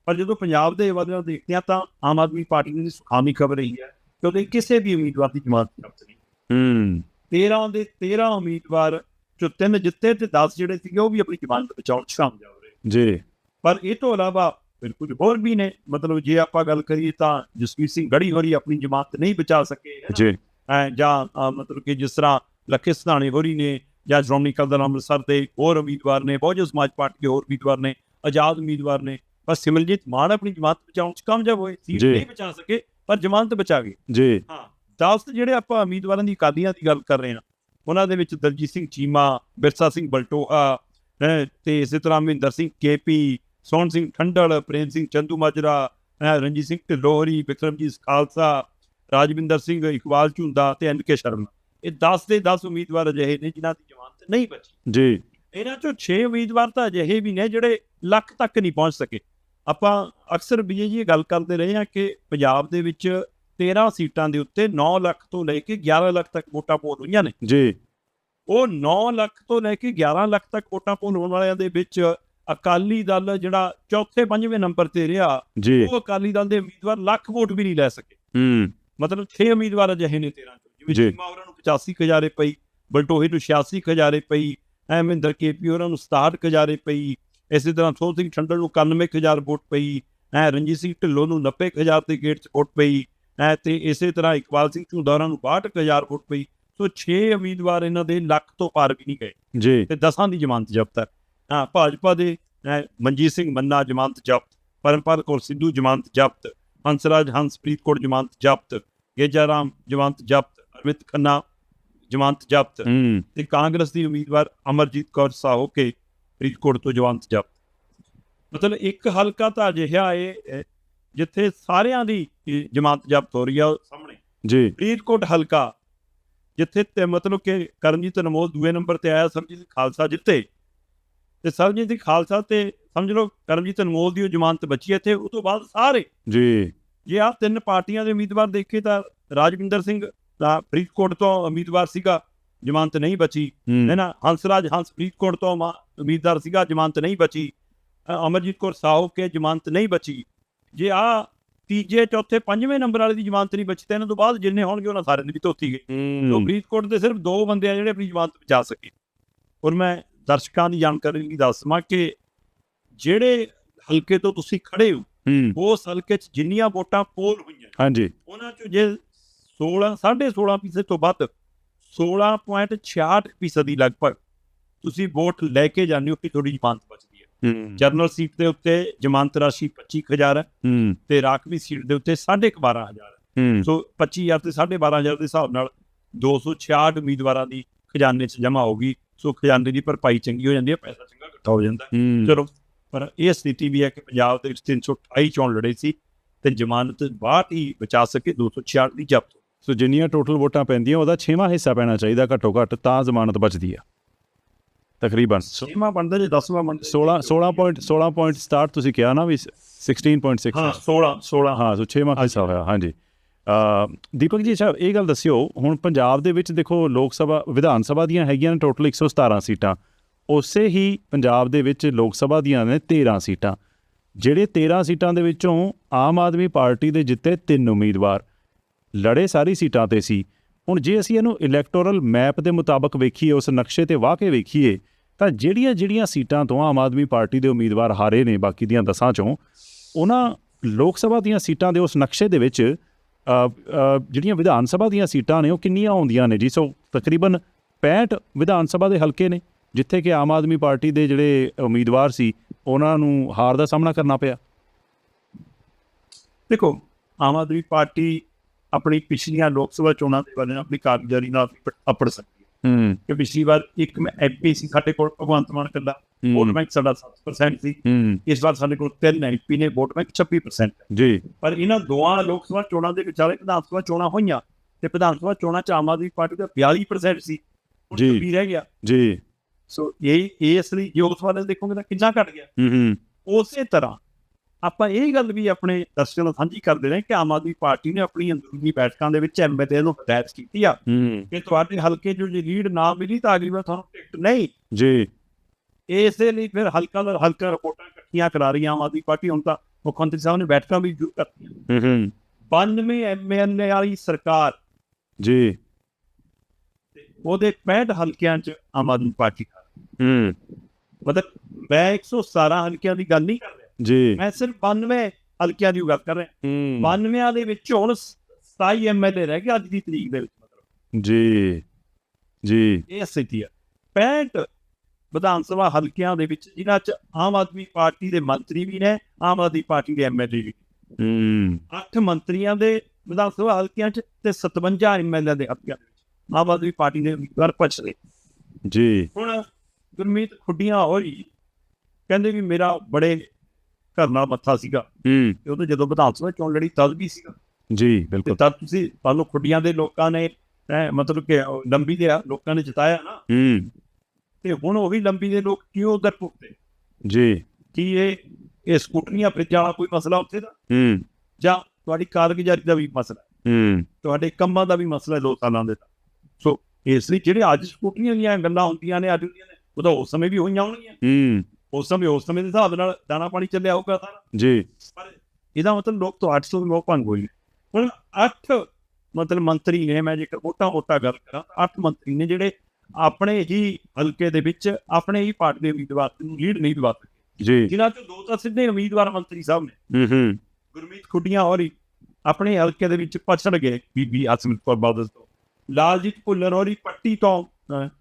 Speaker 2: ਪਰ ਜਦੋਂ ਪੰਜਾਬ ਦੇ ਵੱਲੋਂ ਦੇਖਦੇ ਆ ਤਾਂ ਆਮ ਆਦਮੀ ਪਾਰਟੀ ਦੀ ਸੁਖਾਮੀ ਖਬਰ ਰਹੀ ਹੈ ਕਿ ਉਹਦੇ ਕਿਸੇ ਵੀ ਉਮੀਦਵਾਰ ਦੀ ਜਮਾਨਤ ਜ਼ਬਤ ਨਹੀਂ
Speaker 1: ਹੂੰ
Speaker 2: 13 ਦੇ 13 ਉਮੀਦਵਾਰ ਚੋਂ ਤਿੰਨ ਜਿੱਤੇ ਤੇ 10 ਜਿਹੜੇ ਸੀਗੇ ਉਹ ਵੀ ਆਪਣੀ ਜਮਾਨਤ ਬਚਾਉਣ ਚ ਕਾਮਯਾਬ ਰਹੇ
Speaker 1: ਜੀ
Speaker 2: ਪਰ ਇਹ ਤੋਂ ਇਲਾਵਾ ਬਿਲਕੁਲ ਹੋਰ ਵੀ ਨੇ ਮਤਲਬ ਜੇ ਆਪਾਂ ਗੱਲ ਕਰੀਏ ਤਾਂ ਜਸਵੀਰ ਸਿੰਘ ਗੜੀ ਹੋਰੀ ਆਪਣੀ ਜਮਾਨਤ ਨਹੀਂ ਬਚਾ ਸਕੇ।
Speaker 1: ਜੀ
Speaker 2: ਐਂ ਜਾਂ ਮਤਲਬ ਕਿ ਜਿਸ ਤਰ੍ਹਾਂ ਲੱਖੇ ਸਧਾਣੇ ਹੋਰੀ ਨੇ ਜਾਂ ਸ਼੍ਰੋਮਣੀ ਅਕਾਲੀ ਦਲ ਅੰਮ੍ਰਿਤਸਰ ਦੇ ਹੋਰ ਉਮੀਦਵਾਰ ਨੇ ਬਹੁਜਨ ਸਮਾਜ ਪਾਰਟੀ ਦੇ ਹੋਰ ਉਮੀਦਵਾਰ ਨੇ ਆਜ਼ਾਦ ਉਮੀਦਵਾਰ ਨੇ ਪਰ ਸਿਮਰਜੀਤ ਮਾਨ ਆਪਣੀ ਜਮਾਤ ਬਚਾਉਣ ਚ ਕਾਮਯਾਬ ਹੋਏ ਸੀਟ। ਨਹੀਂ ਬਚਾ ਸਕੇ ਪਰ ਜਮਾਨਤ ਬਚਾ ਗਏ
Speaker 1: ਜੀ
Speaker 2: ਹਾਂ 10 ਜਿਹੜੇ ਆਪਾਂ ਉਮੀਦਵਾਰਾਂ ਦੀ ਅਕਾਲੀਆਂ ਦੀ ਗੱਲ ਕਰ ਰਹੇ ਹਾਂ ਉਹਨਾਂ ਦੇ ਵਿੱਚ ਦਲਜੀਤ ਸਿੰਘ ਚੀਮਾ ਬਿਰਸਾ ਸਿੰਘ ਬਲਟੋਹਾ ਹੈਂ, ਤੇ ਇਸੇ ਤਰ੍ਹਾਂ ਮਹਿੰਦਰ ਸਿੰਘ ਕੇਪੀ ਸੋਹਣ ਸਿੰਘ ਠੰਡਲ ਪ੍ਰੇਮ ਸਿੰਘ ਚੰਦੂ ਮਾਜਰਾ ਰਣਜੀਤ ਸਿੰਘ ਢਿੱਲੋਹਰੀ ਵਿਕਰਮਜੀਤ ਖਾਲਸਾ ਰਾਜਵਿੰਦਰ ਸਿੰਘ ਇਕਬਾਲ ਝੁੰਦਾ ਤੇ ਐਨ ਕੇ ਸ਼ਰਮਾ। ਇਹ 10 ਦੇ 10 ਉਮੀਦਵਾਰ ਅਜਿਹੇ ਨੇ ਜਿਨ੍ਹਾਂ ਦੀ ਜ਼ਮਾਨਤ ਨਹੀਂ ਬਚੀ।
Speaker 1: ਜੀ।
Speaker 2: ਇਹਨਾਂ ਚੋਂ 6 ਉਮੀਦਵਾਰ ਤਾਂ ਅਜਿਹੇ ਵੀ ਨੇ ਜਿਹੜੇ ਲੱਖ ਤੱਕ ਨਹੀਂ ਪਹੁੰਚ ਸਕੇ। ਆਪਾਂ ਅਕਸਰ ਵੀ ਜੀ ਇਹ ਗੱਲ ਕਰਦੇ ਰਹੇ ਹਾਂ ਕਿ ਪੰਜਾਬ ਦੇ ਵਿੱਚ 13 ਸੀਟਾਂ ਦੇ ਉੱਤੇ 9 ਲੱਖ ਤੋਂ ਲੈ ਕੇ 11 ਲੱਖ ਤੱਕ ਵੋਟਾਂ ਪੋਲ ਹੋਈਆਂ ਨੇ।
Speaker 1: ਜੀ।
Speaker 2: ਉਹ 9 ਲੱਖ ਤੋਂ ਲੈ ਕੇ 11 ਲੱਖ ਤੱਕ ਵੋਟਾਂ ਪੋਲ ਹੋਣ ਵਾਲਿਆਂ ਦੇ ਵਿੱਚ ਅਕਾਲੀ ਦਲ ਜਿਹੜਾ ਚੌਥੇ ਪੰਜਵੇਂ ਨੰਬਰ ਤੇ ਰਿਹਾ ਉਹ ਅਕਾਲੀ ਦਲ ਦੇ ਉਮੀਦਵਾਰ ਲੱਖ ਵੋਟ ਵੀ ਨਹੀਂ ਲੈ ਸਕੇ।
Speaker 1: ਹੂੰ।
Speaker 2: ਮਤਲਬ 6 ਉਮੀਦਵਾਰ ਅਜਿਹੇ ਨੇ 13 ਚੋਂ। ਜਿਵੇਂ। ਚੀਮਾ ਹੋਰਾਂ ਨੂੰ 85 ਹਜ਼ਾਰੇ ਪਈ ਬਲਟੋਹੀ ਨੂੰ 86 ਹਜ਼ਾਰੇ ਪਈ ਐਮਿੰਦਰ ਕੇਪੀ ਹੋਰਾਂ ਨੂੰ 67 ਹਜ਼ਾਰੇ ਪਈ ਇਸੇ ਤਰ੍ਹਾਂ ਸੋਹ ਸਿੰਘ ਠੰਡਲ ਨੂੰ 91 ਹਜ਼ਾਰ ਵੋਟ ਪਈ ਐ ਰਣਜੀਤ ਸਿੰਘ ਢਿੱਲੋਂ ਨੂੰ 90 ਹਜ਼ਾਰ ਦੇ ਗੇਟ 'ਚ ਵੋਟ ਪਈ ਐ ਤੇ ਇਸੇ ਤਰ੍ਹਾਂ ਇਕਬਾਲ ਸਿੰਘ ਝੁੰਦਾ ਹੋਰਾਂ ਨੂੰ 62 ਹਜ਼ਾਰ ਵੋਟ ਪਈ। ਸੋ 6 ਉਮੀਦਵਾਰ ਇਹਨਾਂ ਦੇ ਲੱਖ ਤੋਂ ਪਾਰ ਵੀ ਨਹੀਂ ਗਏ।
Speaker 1: ਜੀ।
Speaker 2: ਤੇ ਦਸਾਂ ਦੀ ਜ਼ਮਾਨਤ ਜ਼ਬਤ ਹੈ। ਹਾਂ ਭਾਜਪਾ ਦੇ ਮਨਜੀਤ ਸਿੰਘ ਮੰਨਾ ਜ਼ਮਾਨਤ ਜ਼ਬਤ ਪਰਮਪਾਲ ਕੌਰ ਸਿੱਧੂ ਜ਼ਮਾਨਤ ਜ਼ਬਤ ਹੰਸਰਾਜ ਹੰਸ ਫਰੀਦਕੋਟ ਜ਼ਮਾਨਤ ਜ਼ਬਤ ਗੇਜਾ ਰਾਮ ਜ਼ਮਾਨਤ ਜ਼ਬਤ ਅਰਵਿੰਦ ਖੰਨਾ ਜ਼ਮਾਨਤ ਜ਼ਬਤ ਤੇ ਕਾਂਗਰਸ ਦੀ ਉਮੀਦਵਾਰ ਅਮਰਜੀਤ ਕੌਰ ਸਾਹੋ ਕੇ ਫਰੀਦਕੋਟ ਤੋਂ ਜ਼ਮਾਨਤ ਜ਼ਬਤ। ਮਤਲਬ ਇੱਕ ਹਲਕਾ ਤਾਂ ਅਜਿਹਾ ਅਹ, ਜਿੱਥੇ ਸਾਰਿਆਂ ਦੀ ਜ਼ਮਾਨਤ ਜ਼ਬਤ ਹੋ ਰਹੀ ਆ ਸਾਹਮਣੇ।
Speaker 1: ਜੀ।
Speaker 2: ਫਰੀਦਕੋਟ ਹਲਕਾ ਜਿੱਥੇ ਤੇ ਮਤਲਬ ਕਿ ਕਰਮਜੀਤ ਅਨਮੋਲ ਦੂਏ ਨੰਬਰ ਤੇ ਆਇਆ ਸਰਬਜੀਤ ਖਾਲਸਾ ਜਿੱਤੇ। ਤੇ ਸਰਬਜੀਤ ਸਿੰਘ ਖਾਲਸਾ ਤੇ ਸਮਝ ਲਓ ਕਰਮਜੀਤ ਅਨਮੋਲ ਦੀ ਉਹ ਜ਼ਮਾਨਤ ਬਚੀ ਇੱਥੇ ਉਸ ਤੋਂ ਬਾਅਦ ਸਾਰੇ
Speaker 1: ਜੀ।
Speaker 2: ਜੇ ਆ ਤਿੰਨ ਪਾਰਟੀਆਂ ਦੇ ਉਮੀਦਵਾਰ ਦੇਖੇ ਤਾਂ ਰਾਜਵਿੰਦਰ ਸਿੰਘ ਦਾ ਫਰੀਦਕੋਟ ਤੋਂ ਉਮੀਦਵਾਰ ਸੀਗਾ ਜ਼ਮਾਨਤ ਨਹੀਂ ਬਚੀ।
Speaker 1: ਹੂੰ।
Speaker 2: ਨਾ? ਹੰਸਰਾਜ ਹੰਸ ਫਰੀਦਕੋਟ ਤੋਂ ਉਮੀਦਵਾਰ ਸੀਗਾ ਜ਼ਮਾਨਤ ਨਹੀਂ ਬਚੀ। ਅਮਰਜੀਤ ਕੌਰ ਸਾਹੋ ਕੇ ਜ਼ਮਾਨਤ ਨਹੀਂ ਬਚੀ। ਜੇ ਆ ਤੀਜੇ ਚੌਥੇ ਪੰਜਵੇਂ ਨੰਬਰ ਵਾਲੇ ਦੀ ਜ਼ਮਾਨਤ ਨਹੀਂ ਬਚੀ ਤਾਂ ਇਹਨਾਂ ਤੋਂ ਬਾਅਦ ਜਿੰਨੇ ਹੋਣਗੇ ਉਹਨਾਂ ਸਾਰਿਆਂ ਦੀ ਵੀ ਧੋਤੀ ਗਈ। ਤੋ
Speaker 1: ਹੂੰ
Speaker 2: ਫਰੀਦਕੋਟ ਦੇ ਸਿਰਫ ਦੋ ਬੰਦੇ ਆ ਜਿਹੜੇ ਆਪਣੀ ਜ਼ਮਾਨਤ ਬਚਾ ਸਕੇ। ਔਰ ਮੈਂ ਦਰਸ਼ਕਾਂ ਦੀ ਜਾਣਕਾਰੀ ਲਈ ਦੱਸਵਾਂ ਕਿ ਜਿਹੜੇ ਹਲਕੇ ਤੋਂ ਤੁਸੀਂ ਖੜੇ ਹੋ ਉਸ ਹਲਕੇ 'ਚ ਜਿੰਨੀਆਂ ਵੋਟਾਂ ਪੋਲ ਹੋਈਆਂ
Speaker 1: ਹਾਂਜੀ।
Speaker 2: ਉਹਨਾਂ 'ਚੋਂ ਜੇ 16 16.5 ਫੀਸਦ ਤੋਂ ਵੱਧ 16.66 ਫੀਸਦੀ ਲਗਭਗ ਤੁਸੀਂ ਵੋਟ ਲੈ ਕੇ ਜਾਂਦੇ ਹੋ ਕਿ ਤੁਹਾਡੀ ਜ਼ਮਾਨਤ ਬਚਦੀ ਹੈ। ਜਨਰਲ ਸੀਟ ਦੇ ਉੱਤੇ ਜ਼ਮਾਨਤ ਰਾਸ਼ੀ 25000 ਹੈ
Speaker 1: ਹੂੰ।
Speaker 2: ਤੇ ਰਾਖਵੀ ਸੀਟ ਦੇ ਉੱਤੇ 12500 ਹੈ।
Speaker 1: ਹੂੰ।
Speaker 2: ਸੋ 25000 ਤੇ 12500 ਦੇ ਹਿਸਾਬ ਨਾਲ 266 ਉਮੀਦਵਾਰਾਂ ਦੀ ਖਜ਼ਾਨੇ 'ਚ ਜਮ੍ਹਾਂ ਹੋਗੀ ਸੋ ਖਜ਼ਾਨੇ ਦੀ ਭਰਪਾਈ ਚੰਗੀ ਹੋ ਜਾਂਦੀ ਹੈ ਪੈਸਾ ਚੰਗਾ ਇਕੱਠਾ ਹੋ ਜਾਂਦਾ। ਚਲੋ ਪਰ ਇਹ ਸਥਿਤੀ ਵੀ ਹੈ ਕਿ ਪੰਜਾਬ ਦੇ ਵਿੱਚ 328 ਚੋਣ ਲੜੇ ਸੀ ਤੇ ਜ਼ਮਾਨਤ 62 ਹੀ ਬਚਾ ਸਕੇ 266 ਦੀ ਜ਼ਬਤ। ਹੋ।
Speaker 1: ਸੋ ਜਿੰਨੀਆਂ ਟੋਟਲ ਵੋਟਾਂ ਪੈਂਦੀਆਂ ਉਹਦਾ 6ਵਾਂ ਹਿੱਸਾ ਪੈਣਾ ਚਾਹੀਦਾ ਘੱਟੋ ਘੱਟ ਤਾਂ ਜ਼ਮਾਨਤ ਬਚਦੀ ਆ ਤਕਰੀਬਨ ਸੋ-
Speaker 2: ਛੇਵਾਂ ਬਣਦਾ ਜੇ 10ਵਾਂ ਬਣਦਾ?
Speaker 1: 16 16.16.67 ਤੁਸੀਂ ਕਿਹਾ ਨਾ ਵੀ 16.6
Speaker 2: ਹਾਂ 16 16
Speaker 1: ਹਾਂ ਸੋ 6ਵਾਂ ਹਿੱਸਾ ਹੋਇਆ ਹਾਂਜੀ। ਦੀਪਕ ਜੀ, ਅੱਛਾ, ਇਹ ਗੱਲ ਦੱਸਿਓ, ਹੁਣ ਪੰਜਾਬ ਦੇ ਵਿੱਚ ਦੇਖੋ, ਲੋਕ ਸਭਾ, ਵਿਧਾਨ ਸਭਾ ਦੀਆਂ ਹੈਗੀਆਂ ਨੇ ਟੋਟਲ 117 ਸੀਟਾਂ। ਉਸੇ ਹੀ ਪੰਜਾਬ ਦੇ ਵਿੱਚ ਲੋਕ ਸਭਾ ਦੀਆਂ ਨੇ 13 ਸੀਟਾਂ। ਜਿਹੜੇ 13 ਸੀਟਾਂ ਦੇ ਵਿੱਚੋਂ ਆਮ ਆਦਮੀ ਪਾਰਟੀ ਦੇ ਜਿੱਤੇ ਤਿੰਨ ਉਮੀਦਵਾਰ। ਲੜੇ ਸਾਰੀ ਸੀਟਾਂ ਤੇ ਸੀ। ਹੁਣ ਜੇ ਅਸੀਂ ਇਹਨੂੰ ਇਲੈਕਟੋਰਲ ਮੈਪ ਦੇ ਮੁਤਾਬਕ ਵੇਖੀਏ, ਉਸ ਨਕਸ਼ੇ ਤੇ ਵਾਹ ਕੇ ਵੇਖੀਏ, ਤਾਂ ਜਿਹੜੀਆਂ ਜਿਹੜੀਆਂ ਸੀਟਾਂ ਤੋਂ ਆਮ ਆਦਮੀ ਪਾਰਟੀ ਦੇ ਉਮੀਦਵਾਰ ਹਾਰੇ ਨੇ ਬਾਕੀ ਦੀਆਂ ਦਸਾਂ ਚੋਂ, ਉਹਨਾਂ ਲੋਕ ਸਭਾ ਦੀਆਂ ਸੀਟਾਂ ਦੇ ਉਸ ਨਕਸ਼ੇ ਦੇ ਵਿੱਚ ਜਿਹੜੀਆਂ ਵਿਧਾਨ ਸਭਾ ਦੀਆਂ ਸੀਟਾਂ ਨੇ ਉਹ ਕਿੰਨੀਆਂ ਆਉਂਦੀਆਂ ਨੇ ਜੀ? ਸੋ ਤਕਰੀਬਨ 65 ਵਿਧਾਨ ਸਭਾ ਦੇ ਹਲਕੇ ਨੇ ਜਿੱਥੇ ਕਿ ਆਮ ਆਦਮੀ ਪਾਰਟੀ ਦੇ ਜਿਹੜੇ ਉਮੀਦਵਾਰ ਸੀ ਉਹਨਾਂ ਨੂੰ ਹਾਰ ਦਾ ਸਾਹਮਣਾ ਕਰਨਾ ਪਿਆ।
Speaker 2: ਦੇਖੋ ਆਮ ਆਦਮੀ ਪਾਰਟੀ ਆਪਣੀ ਪਿਛਲੀਆਂ ਲੋਕ ਸਭਾ ਚੋਣਾਂ ਦੇ ਬਾਰੇ ਆਪਣੀ ਕਾਰਗੁਜ਼ਾਰੀ ਨਾਲ ਅਪੜ ਸਕਦੀ ਹੈ।
Speaker 1: ਹੂੰ।
Speaker 2: ਕਿ ਪਿਛਲੀ ਵਾਰ ਇੱਕ ਐਮਪੀ ਸੀ ਸਾਡੇ ਕੋਲ ਭਗਵੰਤ ਮਾਨ ਕੱਲਾ ਵੋਟ ਬੈਂਕ ਸਾਡਾ 7% ਸੀ। ਇਸ ਵਾਰ ਸਾਡੇ ਕੋਲ ਤਿੰਨ ਐਮਪੀ ਨੇ ਵੋਟ ਬੈਂਕ 26% ਹੈ
Speaker 1: ਜੀ।
Speaker 2: ਪਰ ਇਹਨਾਂ ਦੋਆਂ ਲੋਕ ਸਭਾ ਚੋਣਾਂ ਦੇ ਵਿਚਾਲੇ ਵਿਧਾਨ ਸਭਾ ਚੋਣਾਂ ਹੋਈਆਂ ਤੇ ਵਿਧਾਨ ਸਭਾ ਚੋਣਾਂ ਚ ਆਮ ਆਦਮੀ ਪਾਰਟੀ ਦਾ 42% ਸੀ।
Speaker 1: ਜੀ।
Speaker 2: 26 ਰਹਿ ਗਿਆ।
Speaker 1: ਜੀ।
Speaker 2: ਸੋ ਇਹ ਇਹ ਇਸ ਲਈ ਜੇ ਉਸ ਵਾਲੇ ਦੇਖੋਗੇ ਤਾਂ ਕਿੰਨਾ ਘਟ ਗਿਆ?
Speaker 1: ਹੂੰ ਹੂੰ।
Speaker 2: ਉਸੇ ਤਰ੍ਹਾਂ ਆਪਾਂ ਇਹ ਗੱਲ ਵੀ ਆਪਣੇ ਦਰਸ਼ਕਾਂ ਨਾਲ ਸਾਂਝੀ ਕਰਦੇ ਰਹੇ ਕਿ ਆਮ ਆਦਮੀ ਪਾਰਟੀ ਨੇ ਆਪਣੀ ਅੰਦਰੂਨੀ ਬੈਠਕਾਂ ਦੇ ਵਿੱਚ ਐਮਐਲਏ ਨੂੰ ਹਦਾਇਤ ਕੀਤੀ ਆ ਕਿ ਤੁਹਾਡੇ ਹਲਕੇ ਜੇ ਲੀਡ ਨਾ ਮਿਲੀ ਤਾਂ ਅਗਲੀ ਵਾਰ ਤੁਹਾਨੂੰ ਟਿਕਟ ਨਹੀਂ।
Speaker 1: ਜੀ।
Speaker 2: ਇਸੇ ਲਈ ਫਿਰ ਹਲਕਾ ਦਰ ਹਲਕਾ ਰਿਪੋਰਟਾਂ ਇਕੱਠੀਆਂ ਕਰਾ ਰਹੀ ਆਮ ਆਦਮੀ ਪਾਰਟੀ ਹੁਣ ਤਾਂ ਮੁੱਖ ਮੰਤਰੀ ਸਾਹਿਬ ਨੇ ਬੈਠਕਾਂ ਵੀ ਸ਼ੁਰੂ ਕਰਤੀਆਂ।
Speaker 1: ਹੂੰ ਹੂੰ।
Speaker 2: 92 ਐਮਐਲਏ ਵਾਲੀ ਸਰਕਾਰ
Speaker 1: ਜੀ।
Speaker 2: ਉਹਦੇ 65 ਹਲਕਿਆਂ 'ਚ ਆਮ ਆਦਮੀ ਪਾਰਟੀ।
Speaker 1: ਹੂੰ।
Speaker 2: ਮਤਲਬ ਮੈਂ 117 ਹਲਕਿਆਂ ਦੀ ਗੱਲ ਨਹੀਂ ਕਰ ਰਿਹਾ।
Speaker 1: ਜੀ।
Speaker 2: ਮੈਂ ਸਿਰਫ 92 ਹਲਕਿਆਂ ਦੀ ਗੱਲ ਕਰ ਰਿਹਾ।
Speaker 1: ਹੂੰ।
Speaker 2: 92 ਦੇ ਵਿੱਚ ਹੁਣ 27 ਐਮਐਲਏ ਰਹਿ ਗਏ ਅੱਜ ਦੀ ਤਰੀਕ ਦੇ ਵਿੱਚ ਮਤਲਬ।
Speaker 1: ਜੀ। ਜੀ।
Speaker 2: ਇਹ ਸਥਿਤੀ ਹੈ 65 ਵਿਧਾਨ ਸਭਾ ਹਲਕਿਆਂ ਦੇ ਵਿੱਚ ਜਿਨ੍ਹਾਂ 'ਚ ਆਮ ਆਦਮੀ ਪਾਰਟੀ ਦੇ ਮੰਤਰੀ ਵੀ ਨੇ ਆਮ ਆਦਮੀ ਪਾਰਟੀ ਦੇ ਐਮਐਲਏ ਵੀ।
Speaker 1: ਹੂੰ।
Speaker 2: ਅੱਠ ਮੰਤਰੀਆਂ ਦੇ ਵਿਧਾਨ ਸਭਾ ਹਲਕਿਆਂ 'ਚ ਤੇ 57 ਐਮਐਲਏ ਦੇ ਹਲਕਿਆਂ ਵਿੱਚ ਆਮ ਆਦਮੀ ਪਾਰਟੀ ਦੇ ਉਮੀਦਵਾਰ ਪਛੜੇ
Speaker 1: ਜੀ।
Speaker 2: ਹੁਣ ਗੁਰਮੀਤ ਖੁੱਡੀਆਂ ਹੋਰੀ ਕਹਿੰਦੇ ਵੀ ਮੇਰਾ ਬੜੇ ਘਰ ਨਾਲ ਮੱਥਾ ਸੀਗਾ
Speaker 1: ਹੂੰ।
Speaker 2: ਤੇ ਉਹ ਜਦੋਂ ਵਿਧਾਨ ਸਭਾ ਚੋਣ ਲੜੀ ਤਦ ਵੀ ਸੀਗਾ।
Speaker 1: ਜੀ ਬਿਲਕੁਲ।
Speaker 2: ਤਦ ਤੁਸੀਂ ਤੁਹਾਨੂੰ ਖੁੱਡੀਆਂ ਦੇ ਲੋਕਾਂ ਨੇ ਮਤਲਬ ਕਿ ਲੰਬੀ ਦੇ ਲੋਕਾਂ ਨੇ ਜਿਤਾਇਆ ਨਾ।
Speaker 1: ਹੂੰ।
Speaker 2: ਤੇ ਹੁਣ ਉਹੀ ਲੰਬੀ ਦੇ ਲੋਕ ਕਿਉਂ ਉਧਰ ਭੁਗਤੇ?
Speaker 1: ਜੀ।
Speaker 2: ਕੀ ਇਹ ਇਹ ਸਕੂਟਰੀਆਂ ਫਰਿੱਜਾਂ ਵਾਲਾ ਕੋਈ ਮਸਲਾ ਉੱਥੇ ਦਾ?
Speaker 1: ਹੂੰ।
Speaker 2: ਜਾਂ ਤੁਹਾਡੀ ਕਾਰਗੁਜ਼ਾਰੀ ਦਾ ਵੀ ਮਸਲਾ? ਹੈ, ਤੁਹਾਡੇ ਕੰਮਾਂ ਦਾ ਵੀ ਮਸਲਾ ਦੋ ਸਾਲਾਂ ਦੇ ਸੋ ਇਸ ਲਈ ਜਿਹੜੇ ਅੱਜ ਸਕੂਟਰੀਆਂ ਦੀਆਂ ਗੱਲਾਂ ਹੁੰਦੀਆਂ ਨੇ ਅੱਜ ਹੁੰਦੀਆਂ ਨੇ ਉਹ ਤਾਂ ਉਸ ਸਮੇਂ ਵੀ ਹੋਈਆਂ ਹੋਣਗੀਆਂ।
Speaker 1: ਹੂੰ।
Speaker 2: ਉਸ ਸਮੇਂ ਉਸ ਸਮੇਂ ਦੇ ਹਿਸਾਬ ਨਾਲ ਦਾਣਾ ਪਾਣੀ ਚੱਲਿਆ ਹੋਊਗਾ ਸਾਰਾ
Speaker 1: ਜੀ।
Speaker 2: ਪਰ ਇਹਦਾ ਮਤਲਬ ਲੋਕ ਤੋਂ 800 ਲੋਕ ਭੰਗ ਹੋਏ ਨੇ। ਹੁਣ 8 ਮਤਲਬ ਮੰਤਰੀ ਨੇ ਮੈਂ ਜੇਕਰ ਮੋਟਾ ਮੋਟਾ ਗੱਲ ਕਰਾਂ 8 ਮੰਤਰੀ ਨੇ ਜਿਹੜੇ ਆਪਣੇ ਹੀ ਹਲਕੇ ਦੇ ਵਿੱਚ ਆਪਣੇ ਹੀ ਪਾਰਟੀ ਦੇ ਉਮੀਦਵਾਰ ਨੂੰ ਲੀਡ ਨਹੀਂ ਦਿਵਾ ਸਕੇ।
Speaker 1: ਜੀ।
Speaker 2: ਜਿਨ੍ਹਾਂ ਚੋਂ ਦੋ ਤਾਂ ਸਿੱਧੇ ਉਮੀਦਵਾਰ ਮੰਤਰੀ ਸਾਹਿਬ ਨੇ।
Speaker 1: ਹੂੰ ਹੂੰ।
Speaker 2: ਗੁਰਮੀਤ ਖੁੱਡੀਆਂ ਹੋਰੀ ਆਪਣੇ ਹਲਕੇ ਦੇ ਵਿੱਚ ਪਛੜ ਗਏ ਬੀਬੀ ਅਸਮਤ ਕੌਰ ਬਾਦਲ ਤੋਂ। ਲਾਲਜੀਤ ਭੁੱਲਰ ਹੋਰੀ ਪੱਟੀ ਤੋਂ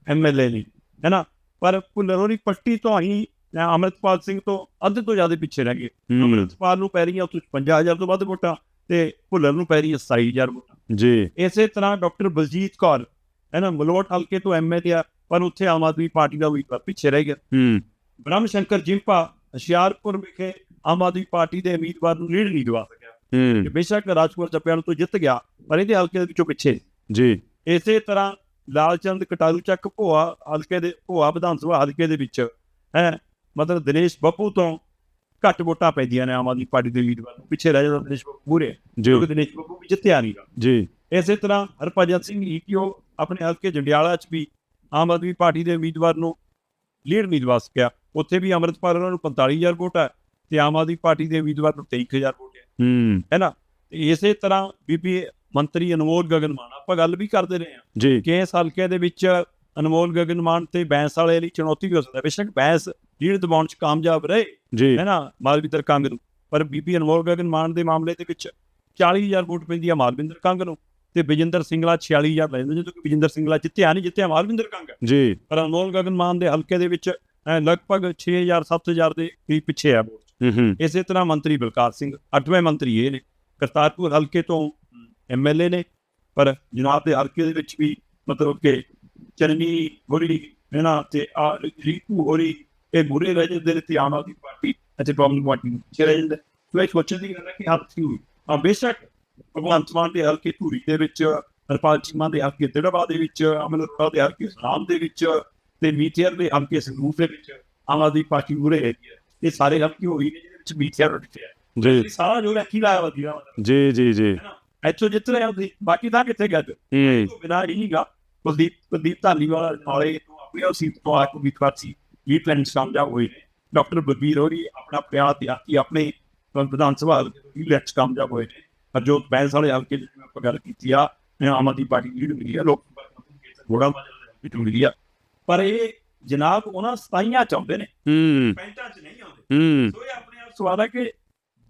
Speaker 2: ਐਮਐਲਏ ਨੇ ਹੈਨਾ ਪਰ ਭੁੱਲਰ ਹੋਰੀ ਪੱਟੀ ਤੋਂ ਹੀ ਅੰਮ੍ਰਿਤਪਾਲ ਸਿੰਘ ਤੋਂ ਅੱਧੇ ਤੋਂ ਜ਼ਿਆਦਾ ਪਿੱਛੇ ਰਹਿ ਗਏ। ਅੰਮ੍ਰਿਤਪਾਲ ਨੂੰ ਪੈ ਰਹੀਆਂ ਉੱਥੇ 50000 ਤੋਂ ਵੱਧ ਵੋਟਾਂ ਤੇ ਭੁੱਲਰ ਨੂੰ ਪੈ ਰਹੀਆਂ 27000 ਵੋਟਾਂ।
Speaker 1: ਜੀ।
Speaker 2: ਇਸੇ ਤਰ੍ਹਾਂ ਡਾਕਟਰ ਬਲਜੀਤ ਕੌਰ ਹੈ ਨਾ ਮਲੋਟ ਹਲਕੇ ਤੋਂ ਐਮਐਲਏ ਆ ਪਰ ਉੱਥੇ ਆਮ ਆਦਮੀ ਪਾਰਟੀ ਦਾ ਵੀ ਪਿੱਛੇ ਰਹਿ ਗਿਆ।
Speaker 1: ਹੂੰ।
Speaker 2: ਬ੍ਰਹਮ ਸ਼ੰਕਰ ਜਿੰਪਾ ਹੁਸ਼ਿਆਰਪੁਰ ਵਿਖੇ ਆਮ ਆਦਮੀ ਪਾਰਟੀ ਦੇ ਉਮੀਦਵਾਰ ਨੂੰ ਲੀਡ ਨਹੀਂ ਦਿਵਾ ਸਕਿਆ।
Speaker 1: ਹੂੰ।
Speaker 2: ਬੇਸ਼ੱਕ ਰਾਜਪੁਰ ਚੱਪਿਆਂ ਤੋਂ ਜਿੱਤ ਗਿਆ ਪਰ ਇਹਦੇ ਹਲਕੇ ਦੇ ਵਿੱਚੋਂ ਪਿੱਛੇ।
Speaker 1: ਜੀ।
Speaker 2: ਇਸੇ ਤਰ੍ਹਾਂ ਲਾਲਚੰਦ ਕਟਾਰੂ ਚੱਕ ਭੋਆ ਹਲਕੇ ਦੇ ਭੋਆ ਵਿਧਾਨ ਸਭਾ ਹਲਕੇ ਦੇ ਵਿੱਚ ਹੈ ਮਤਲਬ ਦਿਨੇਸ਼ ਬੱਪੂ ਤੋਂ ਘੱਟ ਵੋਟਾਂ ਪੈਂਦੀਆਂ ਨੇ ਆਮ ਆਦਮੀ ਪਾਰਟੀ ਦੇ ਉਮੀਦਵਾਰ ਨੂੰ। ਪਿੱਛੇ ਰਹਿ ਜਾਂਦਾ ਦਿਨੇਸ਼ ਬੱਪੂ ਪੂਰੇ।
Speaker 1: ਜੀ।
Speaker 2: ਕਿਉਂਕਿ ਦਿਨੇਸ਼ ਬੱਪੂ ਵੀ ਜਿੱਤਿਆ ਨਹੀਂਗਾ
Speaker 1: ਜੀ।
Speaker 2: ਇਸੇ ਤਰ੍ਹਾਂ ਹਰਭਜਨ ਸਿੰਘ ਈਟੀਓ ਆਪਣੇ ਹਲਕੇ ਜੰਡਿਆਲਾ 'ਚ ਵੀ ਆਮ ਆਦਮੀ ਪਾਰਟੀ ਦੇ ਉਮੀਦਵਾਰ ਨੂੰ ਲੀਡ ਨਹੀਂ ਦਿਵਾ ਸਕਿਆ ਉੱਥੇ ਵੀ ਅੰਮ੍ਰਿਤਪਾਲ ਉਹਨਾਂ ਨੂੰ 45000 ਵੋਟ ਹੈ ਤੇ ਆਮ ਆਦਮੀ ਪਾਰਟੀ ਦੇ ਉਮੀਦਵਾਰ ਨੂੰ 23000 ਵੋਟ ਹੈ।
Speaker 1: ਹੂੰ।
Speaker 2: ਹੈ ਨਾ? ਤੇ ਇਸੇ ਤਰ੍ਹਾਂ ਬੀਬੀ ਮੰਤਰੀ ਅਨਮੋਲ ਗਗਨ ਮਾਨ ਆਪਾਂ ਗੱਲ ਵੀ ਕਰਦੇ ਰਹੇ ਹਾਂ।
Speaker 1: ਜੀ।
Speaker 2: ਕਿ ਇਸ ਹਲਕੇ ਦੇ ਵਿੱਚ ਅਨਮੋਲ ਗਗਨ ਮਾਨ ਤੇ ਬੈਂਸ ਵਾਲੇ ਲਈ ਚੁਣੌਤੀ ਵੀ ਹੋ ਸਕਦਾ। ਬੇਸ਼ੱਕ ਬੈਂਸ ਲੀਡ ਦਿਵਾਉਣ 'ਚ ਕਾਮਯਾਬ ਰਹੇ
Speaker 1: ਜੀ।
Speaker 2: ਹੈ ਨਾ? ਮਾਲਵਿੰਦਰ ਕੰਗ ਨੂੰ। ਪਰ ਬੀਬੀ ਅਨਮੋਲ ਗਗਨ ਮਾਨ ਦੇ ਮਾਮਲੇ ਦੇ ਵਿੱਚ 40000 ਵੋਟ ਪੈਂਦੀ ਆ ਮਾਲਵਿੰਦਰ ਕੰਗ ਨੂੰ। ਤੇ ਵਿਜੇਂਦਰ ਸਿੰਗਲਾ 46000 ਲੈਂਦੇ ਜਦੋਂ ਕਿ ਵਿਜੇਂਦਰ ਸਿੰਗਲਾ ਜਿੱਤਿਆ ਨਹੀਂ ਜਿੱਤਿਆ ਮਾਲਵਿੰਦਰ ਕੰਗ।
Speaker 1: ਜੀ।
Speaker 2: ਪਰ ਅਨਮੋਲ ਗਗਨ ਮਾਨ ਦੇ ਹਲਕੇ ਦੇ ਵਿੱਚ ਲਗਭਗ 6000 7000 ਦੇ ਕਰੀਬ ਪਿੱਛੇ ਆ ਵੋਟ।
Speaker 1: ਹੂੰ
Speaker 2: ਇਸੇ ਤਰ੍ਹਾਂ ਮੰਤਰੀ ਬਲਕਾਰ ਸਿੰਘ ਅੱਠਵੇਂ ਮੰਤਰੀ ਇਹ ਨੇ। ਕਰਤਾਰਪੁਰ ਹਲਕੇ ਤੋਂ ਐਮਐਲਏ ਨੇ ਪਰ ਜਨਾਬ ਦੇ ਹਲਕੇ ਦੇ ਵਿੱਚ ਵੀ ਮਤਲਬ ਕਿ ਚਰਨੀ ਹੋਰੀ ਇਹਨਾਂ ਤੇ ਆ ਰੀਤੂ ਹੋਰੀ ਇਹ ਬੁਰੇ ਜਾਂਦੇ ਨੇ ਤੇ ਆਮ ਆਦਮੀ ਪਾਰਟੀ ਅਤੇ ਪ੍ਰੋਬਲਮ ਪਾਰਟੀ ਚ ਰਹਿ ਜਾਂਦੇ ਸੋ ਇਹ ਸੋਚਣ ਦੀ ਗੱਲ ਹੈ ਕਿ ਹੱਥ ਸੀ ਆ ਬੇਸ਼ੱਕ ਭਗਵੰਤ ਮਾਨ ਦੇ ਹਲਕੇ ਧੂਰੀ ਦੇ ਵਿੱਚ ਹਰਪਾਲ ਚੀਮਾ ਦੇ ਹਲਕੇ ਦਿੜਬਾ ਦੇ ਵਿੱਚ ਅਮਨ ਦੇ ਹਲਕੇ ਸਨਾਮ ਦੇ ਵਿੱਚ ਤੇ ਮੀਟੀਆਰ ਦੇ ਹਲਕੇ ਸੰਗਰੂਰ ਦੇ ਵਿੱਚ ਆਮ ਆਦਮੀ ਪਾਰਟੀ ਮੂਰੇ ਹੈਗੀ ਹੈ। ਇਹ ਸਾਰੇ ਹਲਕੇ ਹੋਈ ਨੇ ਜਿਹਦੇ ਵਿੱਚ ਮੀਟੀਆਰ ਉੱਠੇ ਆ
Speaker 1: ਜੀ।
Speaker 2: ਸਾਰਾ ਜੋ ਰੱਖੀ ਲਾਇਆ ਵਧੀਆ
Speaker 1: ਜੀ ਜੀ ਜੀ।
Speaker 2: ਇੱਥੋਂ ਜਿੱਤ ਰਿਹਾ ਸੀ ਬਾਕੀ ਤਾਂ ਕਿੱਥੇ
Speaker 1: ਹੂੰ।
Speaker 2: ਤੋਂ ਬਿਨਾਂ ਹੀ ਨਹੀਂਗਾ ਕੁਲਦੀਪ ਕੁਲਦੀਪ ਧਾਲੀਵਾਲ ਨਾਲੇ ਆਪਣੇ ਸੀਟ ਤੋਂ ਆ ਕੇ ਵੀ ਸੀ ਵੀ ਪਲਾਨ ਸਮਝਾ ਨੇ। ਡਾਕਟਰ ਬਲਬੀਰ ਹੋਰੀ ਆਪਣਾ ਪਿਆਰ ਤੇ ਆਪਣੇ ਵਿਧਾਨ ਸਭਾ ਲੈਟਸ ਕਾਮਯਾਬ ਹੋਏ ਨੇ। ਹਰਜੋਤ ਬੈਂਸ ਵਾਲੇ ਹਲਕੇ ਦੀ ਆਪਾਂ ਗੱਲ ਕੀਤੀ ਆ ਆਮ ਆਦਮੀ ਪਾਰਟੀ ਲੀਡ ਮਿਲੀ ਆ ਲੋਕ ਥੋੜਾ ਵੀ ਮਿਲੀ ਆ ਪਰ ਇਹ ਜਨਾਬ ਉਹਨਾਂ ਸਤਾਈਆਂ ਚਾਹੁੰਦੇ ਨੇ
Speaker 1: ਹੂੰ।
Speaker 2: ਪੈਂਟਾਂ 'ਚ ਨਹੀਂ ਆਉਂਦੇ।
Speaker 1: ਹੂੰ।
Speaker 2: ਸੋ ਇਹ ਆਪਣੇ ਆਪ ਸਵਾਲ ਹੈ ਕਿ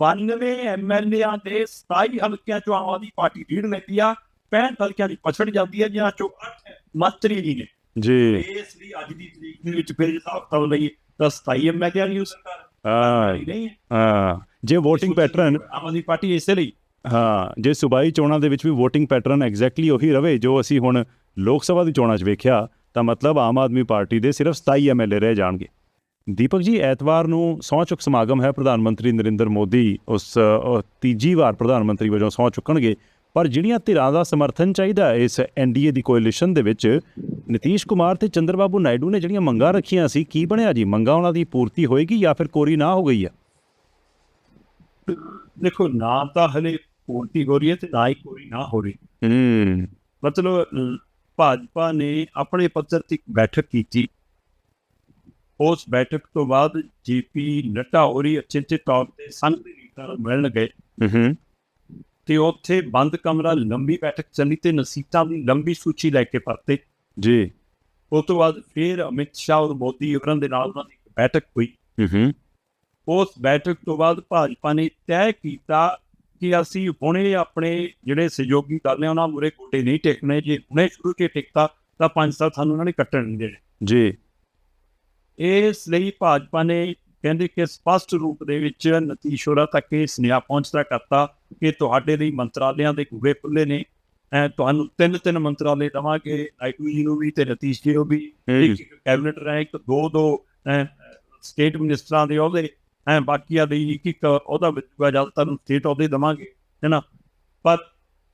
Speaker 2: 92 ਐਮਐਲਏਆਂ ਦੇ 27 ਹਲਕਿਆਂ ਚੋਂ ਆਮ ਆਦਮੀ ਪਾਰਟੀ ਲੀਡ ਲੈਂਦੀ ਆ 65 ਹਲਕਿਆਂ ਦੀ ਪਛੜ ਜਾਂਦੀ ਹੈ ਜਿਨ੍ਹਾਂ ਚੋਂ 8 ਮੰਤਰੀ ਹੀ ਨੇ।
Speaker 1: ਜੀ।
Speaker 2: ਇਸ ਲਈ ਅੱਜ ਦੀ ਤਰੀਕ ਦੇ ਵਿੱਚ ਫਿਰ ਹਿਸਾਬ ਤਾਂ ਲਈ ਤਾਂ 27 ਐਮਐਲਏਆਂ ਦੀ ਸਰਕਾਰ
Speaker 1: ਹਾਂ।
Speaker 2: ਨਹੀਂ ਹੈ।
Speaker 1: ਹਾਂ। ਜੇ VOTING pattern
Speaker 2: Aam Aadmi Party ਇਸੇ ਲਈ
Speaker 1: ਹਾਂ, ਜੇ ਸੂਬਾਈ ਚੋਣਾਂ ਦੇ ਵਿੱਚ ਵੀ VOTING ਪੈਟਰਨ ਐਗਜ਼ੈਕਟਲੀ ਉਹੀ ਰਵੇ ਜੋ ਅਸੀਂ ਹੁਣ ਲੋਕ ਸਭਾ ਦੀ ਚੋਣਾਂ 'ਚ ਵੇਖਿਆ, ਤਾਂ ਮਤਲਬ ਆਮ ਆਦਮੀ ਪਾਰਟੀ ਦੇ ਸਿਰਫ 27 ਐਮਐਲਏ ਰਹਿ ਜਾਣਗੇ। ਦੀਪਕ ਜੀ, ਐਤਵਾਰ ਨੂੰ ਸਹੁੰ ਚੁੱਕ ਸਮਾਗਮ ਹੈ ਪ੍ਰਧਾਨ ਮੰਤਰੀ ਨਰਿੰਦਰ ਮੋਦੀ, ਉਸ ਤੀਜੀ ਵਾਰ ਪ੍ਰਧਾਨ ਮੰਤਰੀ ਵਜੋਂ ਸਹੁੰ ਚੁੱਕਣਗੇ। ਪਰ ਜਿਹੜੀਆਂ ਧਿਰਾਂ ਦਾ ਸਮਰਥਨ ਚਾਹੀਦਾ ਹੈ ਇਸ ਐਨਡੀਏ ਦੀ ਕੋalition ਦੇ ਵਿੱਚ, ਨਤੀਸ਼ ਕੁਮਾਰ ਤੇ ਚੰਦਰਬਾਬੂ ਨਾਇਡੂ ਨੇ ਜਿਹੜੀਆਂ ਮੰਗਾਂ ਰੱਖੀਆਂ ਸੀ, ਕੀ ਬਣਿਆ ਜੀ? ਮੰਗਾਂ ਉਹਨਾਂ ਦੀ ਪੂਰਤੀ ਹੋਏਗੀ ਜਾਂ ਫਿਰ ਕੋਰੀ ਨਾ ਹੋ ਗਈ ਆ?
Speaker 2: ਦੇਖੋ ਨਾ ਤਾਂ ਹਲੇ ਪੂਰਤੀ ਹੋ ਰਹੀ ਹੈ ਤੇ ਨਾ ਹੀ ਕੋਈ ਨਾ ਹੋ ਰਹੀ।
Speaker 1: ਹੂੰ।
Speaker 2: ਮਤਲਬ ਭਾਜਪਾ ਨੇ ਆਪਣੇ ਪੱਧਰ ਤੇ ਬੈਠਕ ਕੀਤੀ। ਉਸ ਬੈਠਕ ਤੋਂ ਬਾਅਦ ਜੀਪੀ ਨੱਡਾ ਹੋਰੀ ਅੱਛੇ ਅੱਛੇ ਤੌਰ ਤੇ ਸੰਘ ਦੇ ਲੀਡਰਾਂ ਮਿਲਣ ਗਏ।
Speaker 1: ਹੂੰ
Speaker 2: ਤੇ ਉੱਥੇ ਬੰਦ ਕਮਰਾ ਲੰਬੀ ਬੈਠਕ ਚੱਲੀ ਤੇ ਨਸੀਤਾਂ ਦੀ ਲੰਬੀ ਸੂਚੀ ਲੈ ਕੇ ਪਰਤੇ।
Speaker 1: ਜੀ।
Speaker 2: ਉਸ ਤੋਂ ਬਾਅਦ ਫਿਰ ਅਮਿਤ ਸ਼ਾਹ ਔਰ ਮੋਦੀ ਹੋਰਾਂ ਦੇ ਨਾਲ ਉਹਨਾਂ ਦੀ ਬੈਠਕ ਹੋਈ।
Speaker 1: ਹੂੰ
Speaker 2: ਉਸ ਬੈਠਕ ਤੋਂ ਬਾਅਦ ਭਾਜਪਾ ਨੇ ਤੈਅ ਕੀਤਾ ਕਿ ਅਸੀਂ ਹੁਣੇ ਆਪਣੇ ਜਿਹੜੇ ਸਹਿਯੋਗੀ ਦਲ ਨੇ ਉਹਨਾਂ ਮੁਰੇ ਗੋਡੇ ਨਹੀਂ ਟੇਕਣੇ ਜੇ ਹੁਣੇ ਸ਼ੁਰੂ ਕੇ ਟਿਕਤਾ ਤਾਂ 5 ਸਾਲ ਸਾਨੂੰ ਉਹਨਾਂ ਨੇ ਕੱਟਣ ਨਹੀਂ ਦੇਣੇ।
Speaker 1: ਜੀ।
Speaker 2: ਇਸ ਲਈ ਭਾਜਪਾ ਨੇ ਕਹਿੰਦੇ ਕਿ ਸਪਸ਼ਟ ਰੂਪ ਦੇ ਵਿੱਚ ਨਤੀਸ਼ ਹੋਰਾਂ ਤੱਕ ਇਹ ਸੁਨੇਹਾ ਪਹੁੰਚਦਾ ਕਰਤਾ ਕਿ ਤੁਹਾਡੇ ਲਈ ਮੰਤਰਾਲਿਆਂ ਦੇ ਗੁਵੇ ਖੁੱਲੇ ਨੇ। ਐ ਤੁਹਾਨੂੰ ਤਿੰਨ ਤਿੰਨ ਮੰਤਰਾਲੇ ਦਵਾਂਗੇ ਨਾਇਡੂ ਜੀ ਨੂੰ ਵੀ ਤੇ ਨਤੀਸ਼ ਜੀ ਨੂੰ ਵੀ। ਇੱਕ ਕੈਬਨਿਟ ਰੈਂਕ ਦੋ ਦੋ ਸਟੇਟ ਮਿਨਿਸਟਰਾਂ ਦੇ ਅਹੁਦੇ। ਐ ਬਾਕੀਆਂ ਲਈ ਇੱਕ ਇੱਕ ਉਹਦਾ ਮਿਲੂਗਾ ਜਦ ਤੁਹਾਨੂੰ ਸਟੇਟ ਅਹੁਦੇ ਦਵਾਂਗੇ ਹੈਨਾ ਪਰ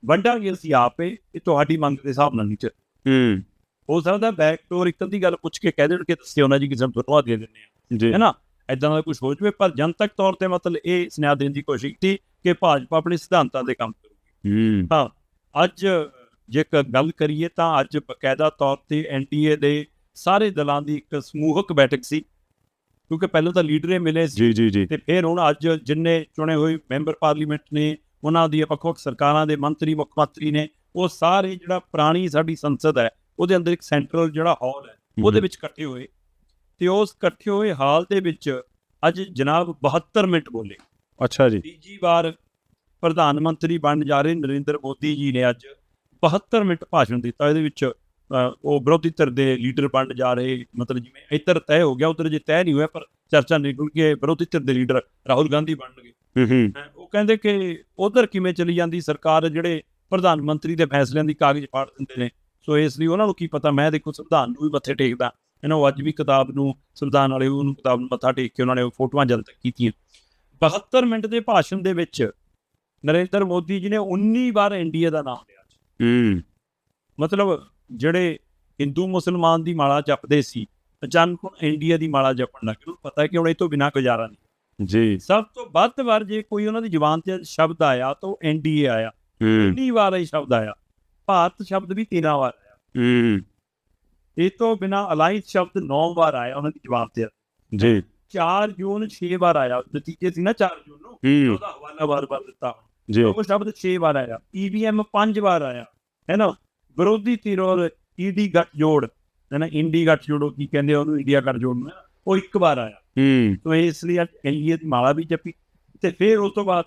Speaker 2: ਵੰਡਾਂਗੇ ਅਸੀਂ ਆਪੇ ਇਹ ਤੁਹਾਡੀ ਮੰਗ ਦੇ ਹਿਸਾਬ ਨਾਲ ਨਹੀਂ ਚ
Speaker 1: ਹੂੰ।
Speaker 2: ਹੋ ਸਕਦਾ ਬੈਕਡੋਰ ਇੱਕ ਅੱਧੀ ਗੱਲ ਪੁੱਛ ਕੇ ਕਹਿ ਦੇਣ ਕਿ ਦੱਸਿਓ ਨਾ ਜੀ ਕਿਸੇ ਨੂੰ ਤੁਹਾਨੂੰ ਦੇ ਦਿੰਦੇ ਆ
Speaker 1: ਜੀ।
Speaker 2: ਹੈ ਨਾ? ਇਦਾਂ ਦਾ ਕੁਝ ਹੋ ਜਵੇ ਪਰ ਜਨਤਕ ਤੌਰ ਤੇ ਮਤਲਬ ਇਹ ਸੁਨੇਹਾ ਦੇਣ ਦੀ ਕੋਸ਼ਿਸ਼ ਕੀਤੀ ਕਿ ਭਾਜਪਾ ਆਪਣੇ ਸਿਧਾਂਤਾਂ ਦੇ ਕੰਮ ਕਰੂਗੀ।
Speaker 1: ਹੂੰ।
Speaker 2: ਹਾਂ ਅੱਜ ਜੇਕਰ ਗੱਲ ਕਰੀਏ ਤਾਂ ਅੱਜ ਬਕਾਇਦਾ ਤੌਰ ਤੇ ਐਨਡੀਏ ਦੇ ਸਾਰੇ ਦਲਾਂ ਦੀ ਇੱਕ ਸਮੂਹਕ ਬੈਠਕ ਸੀ। ਕਿਉਂਕਿ ਪਹਿਲਾਂ ਤਾਂ ਲੀਡਰੇ ਮਿਲੇ ਸੀ।
Speaker 1: ਜੀ ਜੀ ਜੀ।
Speaker 2: ਤੇ ਫਿਰ ਹੁਣ ਅੱਜ ਜਿੰਨੇ ਚੁਣੇ ਹੋਏ ਮੈਂਬਰ ਪਾਰਲੀਮੈਂਟ ਨੇ ਉਹਨਾਂ ਦੀ ਵੱਖ ਵੱਖ ਸਰਕਾਰਾਂ ਦੇ ਮੰਤਰੀ ਮੁੱਖ ਮੰਤਰੀ ਨੇ ਉਹ ਸਾਰੇ ਜਿਹੜਾ ਪੁਰਾਣੀ ਸਾਡੀ ਸੰਸਦ ਹੈ ਉਹਦੇ ਅੰਦਰ ਇੱਕ ਸੈਂਟਰਲ ਜਿਹੜਾ ਹਾਲ ਹੈ ਉਹਦੇ ਵਿੱਚ ਇਕੱਠੇ ਹੋਏ। ਤੇ ਉਸ ਇਕੱਠੇ ਹੋਏ ਹਾਲ ਦੇ ਵਿੱਚ ਅੱਜ ਜਨਾਬ 72 ਮਿੰਟ ਬੋਲੇ।
Speaker 1: ਅੱਛਾ ਜੀ।
Speaker 2: ਤੀਜੀ ਵਾਰ ਪ੍ਰਧਾਨ ਮੰਤਰੀ ਬਣ ਜਾ ਰਹੇ ਨਰਿੰਦਰ ਮੋਦੀ ਜੀ ਨੇ ਅੱਜ 72 ਮਿੰਟ ਭਾਸ਼ਣ ਦਿੱਤਾ। ਇਹਦੇ ਵਿੱਚ ਉਹ ਵਿਰੋਧੀ ਧਿਰ ਦੇ ਲੀਡਰ ਬਣ ਜਾ ਰਹੇ ਮਤਲਬ ਜਿਵੇਂ ਇੱਧਰ ਤੈਅ ਹੋ ਗਿਆ ਉਧਰ ਜੇ ਤੈਅ ਨਹੀਂ ਹੋਇਆ ਪਰ ਚਰਚਾ ਨਿਕਲ ਕੇ ਵਿਰੋਧੀ ਧਿਰ ਦੇ ਲੀਡਰ ਰਾਹੁਲ ਗਾਂਧੀ ਬਣ ਗਏ
Speaker 1: ਹੂੰ ਹੂੰ।
Speaker 2: ਹੈਂ, ਉਹ ਕਹਿੰਦੇ ਕਿ ਉਧਰ ਕਿਵੇਂ ਚਲੀ ਜਾਂਦੀ ਸਰਕਾਰ ਜਿਹੜੇ ਪ੍ਰਧਾਨ ਮੰਤਰੀ ਦੇ ਫੈਸਲਿਆਂ ਦੀ ਕਾਗਜ਼ ਪਾੜ ਦਿੰਦੇ ਨੇ। ਸੋ ਇਸ ਲਈ ਉਹਨਾਂ ਨੂੰ ਕੀ ਪਤਾ ਮੈਂ ਦੇਖੋ ਸੰਵਿਧਾਨ ਨੂੰ ਵੀ ਮੱਥੇ ਟੇਕਦਾ। ਇਹਨਾਂ ਉਹ ਅੱਜ ਵੀ ਕਿਤਾਬ ਨੂੰ ਸੰਵਿਧਾਨ ਵਾਲੇ ਉਹਨੂੰ ਕਿਤਾਬ ਨੂੰ ਮੱਥਾ ਟੇਕ ਕੇ ਉਹਨਾਂ ਨੇ ਉਹ ਫੋਟੋਆਂ ਜਦ ਤੱਕ ਕੀਤੀਆਂ। 72 ਮਿੰਟ ਦੇ ਭਾਸ਼ਣ ਦੇ ਵਿੱਚ ਨਰਿੰਦਰ ਮੋਦੀ ਜੀ ਨੇ 19 ਵਾਰ ਇੰਡੀਆ ਦਾ ਨਾਮ ਲਿਆ
Speaker 1: ਹੂੰ।
Speaker 2: ਮਤਲਬ ਜਿਹੜੇ ਹਿੰਦੂ ਮੁਸਲਮਾਨ ਦੀ ਮਾਲਾ ਜਪਦੇ ਸੀ ਅਚਾਨਕ ਹੁਣ ਇੰਡੀਆ ਦੀ ਮਾਲਾ ਜਪਣ ਲੱਗ ਗਏ। ਪਤਾ ਕਿ ਹੁਣ ਇਹ ਤੋਂ ਬਿਨਾਂ ਗੁਜ਼ਾਰਾ ਨਹੀਂ।
Speaker 1: ਜੀ।
Speaker 2: ਸਭ ਤੋਂ ਵੱਧ ਵਾਰ ਜੇ ਕੋਈ ਉਹਨਾਂ ਦੀ ਜ਼ੁਬਾਨ ਤੇ ਸ਼ਬਦ ਆਇਆ ਤਾਂ ਉਹ ਐਨਡੀਏ ਆਇਆ। ਕਿੰਨੀ ਵਾਰ ਇਹ ਸ਼ਬਦ ਆਇਆ? ਭਾਰਤ ਸ਼ਬਦ ਵੀ 13 ਵਾਰ ਆਇਆ।
Speaker 1: ਹੂੰ।
Speaker 2: ਇਹ ਤੋਂ ਬਿਨਾ ਅਲਾਈਅੰਸ ਸ਼ਬਦ 9 ਵਾਰ ਆਇਆ ਉਹਨਾਂ ਦੀ ਜ਼ੁਬਾਨ ਤੇ।
Speaker 1: ਜੀ।
Speaker 2: 4 ਜੂਨ 6 ਵਾਰ ਆਇਆ। ਨਤੀਜੇ ਸੀ ਨਾ 4 ਜੂਨ ਨੂੰ? ਉਹਦਾ ਹਵਾਲਾ ਵਾਰ-ਵਾਰ ਦਿੱਤਾ।
Speaker 1: ਜੀ।
Speaker 2: ਉਹ ਸ਼ਬਦ 6 ਵਾਰ ਆਇਆ। ਈਵੀਐਮ 5 ਵਾਰ ਆਇਆ। ਹੈ ਨਾ? ਵਿਰੋਧੀ ਧਿਰ ਔਰ ਈਡੀ ਗੱਠ ਜੋੜ ਹੈ ਨਾ ਇੰਡੀ ਗੱਠ ਜੋੜੋ ਕੀ ਕਹਿੰਦੇ ਉਹਨੂੰ ਇੰਡੀਆ ਗੱਠ ਜੋੜ ਨੂੰ ਉਹ ਇੱਕ ਵਾਰ ਆਇਆ।
Speaker 1: ਹੂੰ।
Speaker 2: ਤੋ ਇਸ ਲਈ ਅੱਜ ਐਨਡੀਏ ਦੀ ਮਾਲਾ ਵੀ ਜਪੀ ਤੇ ਫਿਰ ਉਸ ਤੋਂ ਬਾਅਦ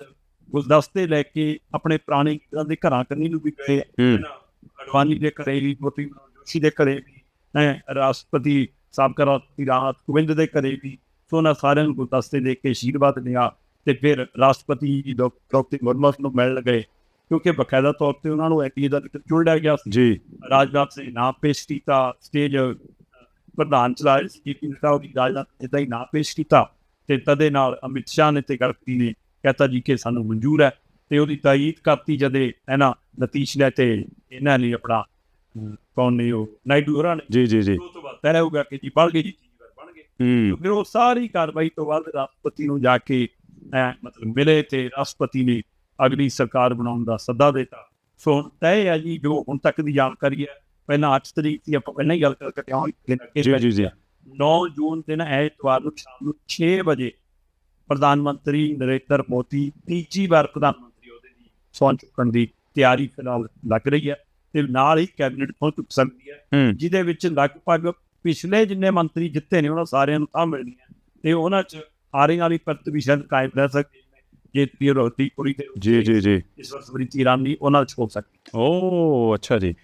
Speaker 2: ਗੁਲਦਸਤੇ ਲੈ ਕੇ ਆਪਣੇ ਪੁਰਾਣੇ ਦੇ ਘਰਾਂ ਕੰਨੀ ਨੂੰ ਵੀ ਗਏ। ਅਡਵਾਨੀ ਦੇ ਘਰੇ ਵੀ ਮੋਤੀ ਜੋਸ਼ੀ ਦੇ ਘਰੇ ਵੀ ਹੈ ਰਾਸ਼ਟਰਪਤੀ ਸਾਬਕਾ ਰਾਸ਼ਟਰਪਤੀ ਰਾਮਨਾਥ ਕੋਵਿੰਦ ਦੇ ਘਰੇ ਵੀ ਸੋ ਉਹਨਾਂ ਸਾਰਿਆਂ ਨੂੰ ਗੁਲਦਸਤੇ ਦੇ ਕੇ ਆਸ਼ੀਰਵਾਦ ਲਿਆ ਤੇ ਫਿਰ ਰਾਸ਼ਟਰਪਤੀ ਜੀ ਡਾਕਟਰ ਮੁਰਮੂ ਨੂੰ ਮਿਲਣ ਗਏ। ਕਿਉਂਕਿ ਬਕਾਇਦਾ ਤੌਰ ਤੇ ਉਹਨਾਂ ਨੂੰ ਐਨਡੀਏ ਦਾ ਚੁਣਿਆ ਗਿਆ ਸੀ?
Speaker 1: ਜੀ।
Speaker 2: ਰਾਜਨਾਥ ਸਿੰਘ ਨਾਮ ਪੇਸ਼ ਕੀਤਾ ਸਟੇਜ ਪ੍ਰਧਾਨ ਚਲਾਏ ਸੀ ਜੀ ਨੇਤਾ ਉਹਦੀ ਰਾਜਨਾਥ ਇਦਾਂ ਹੀ ਨਾਮ ਪੇਸ਼ ਕੀਤਾ ਤੇ ਤਦੇ ਨਾਲ ਅਮਿਤ ਸ਼ਾਹ ਨੇ ਤੇ ਗੜਕਰੀ ਨੇ ਕਹਤਾ ਜੀ ਕਿ ਸਾਨੂੰ ਮਨਜ਼ੂਰ ਹੈ ਤੇ ਉਹਦੀ ਤਾਇਦ ਕਰਤੀ ਜਦੇ ਹੈ ਨਾ ਨਤੀਸ਼ ਨੇ ਤੇ ਇਹਨਾਂ ਨੇ ਆਪਣਾ ਕੌਣ ਨੇ ਉਹ ਨਾਇਡੂ ਹੋਰਾਂ ਨੇ।
Speaker 1: ਜੀ ਜੀ ਜੀ।
Speaker 2: ਉਹ ਤੋਂ ਬਾਅਦ ਤੈਅ ਹੋ ਗਿਆ ਕਿ ਜੀ ਬਣ ਗਏ ਜੀ ਬਣ ਗਏ।
Speaker 1: ਹੂੰ।
Speaker 2: ਫਿਰ ਉਹ ਸਾਰੀ ਕਾਰਵਾਈ ਤੋਂ ਬਾਅਦ ਰਾਸ਼ਟਰਪਤੀ ਨੂੰ ਜਾ ਕੇ ਮਤਲਬ ਮਿਲੇ ਤੇ ਰਾਸ਼ਟਰਪਤੀ ਨੇ ਅਗਲੀ ਸਰਕਾਰ ਬਣਾਉਣ ਦਾ ਸੱਦਾ ਦਿੱਤਾ। ਸੋ ਤੈਅ ਹੈ ਜੀ ਜੋ ਹੁਣ ਤੱਕ ਦੀ ਜਾਣਕਾਰੀ ਹੈ ਪਹਿਲਾਂ 8 ਤਰੀਕ ਦੀ ਆਪਾਂ ਪਹਿਲਾਂ ਹੀ ਗੱਲ ਕਰ ਕੇ ਆਉਂ
Speaker 1: ਜੀ ਜੀ ਜੀ।
Speaker 2: 9 ਜੂਨ ਦਿਨ ਐਤਵਾਰ ਨੂੰ ਸ਼ਾਮ ਨੂੰ 6 ਵਜੇ ਪ੍ਰਧਾਨ ਮੰਤਰੀ ਨਰਿੰਦਰ ਮੋਦੀ ਤੀਜੀ ਵਾਰ ਪ੍ਰਧਾਨ ਮੰਤਰੀ ਉਹਦੇ ਦੀ ਸੌਂ ਚੁੱਕਣ ਦੀ ਤਿਆਰੀ ਫਿਲਹਾਲ ਲੱਗ ਰਹੀ ਹੈ ਤੇ ਨਾਲ ਹੀ ਕੈਬਨਿਟ ਪਹੁੰਚ ਸਕਦੀ ਹੈ।
Speaker 1: ਹੂੰ।
Speaker 2: ਜਿਹਦੇ ਵਿੱਚ ਲਗਭਗ ਪਿਛਲੇ ਜਿੰਨੇ ਮੰਤਰੀ ਜਿੱਤੇ ਨੇ ਉਹਨਾਂ ਸਾਰਿਆਂ ਨੂੰ ਤਾਂ ਮਿਲਣੀ ਹੈ ਤੇ ਉਹਨਾਂ 'ਚ ਆਰੇ ਵਾਲੀ ਪਰਤ ਵੀ ਸ਼ਾਇਦ ਕਾਇਮ ਰਹਿ ਸਕਦੀ ਜੇ ਪੀਰ ਹੋਤੀ ਦੇ
Speaker 1: ਜੀ ਜੀ ਜੀ
Speaker 2: ਇਸ ਵਾਰ ਸਮ੍ਰਿਤੀ ਇਰਾਨੀ ਉਹਨਾਂ 'ਚ ਹੋ ਸਕਦੀ।
Speaker 1: ਓ ਅੱਛਾ ਜੀ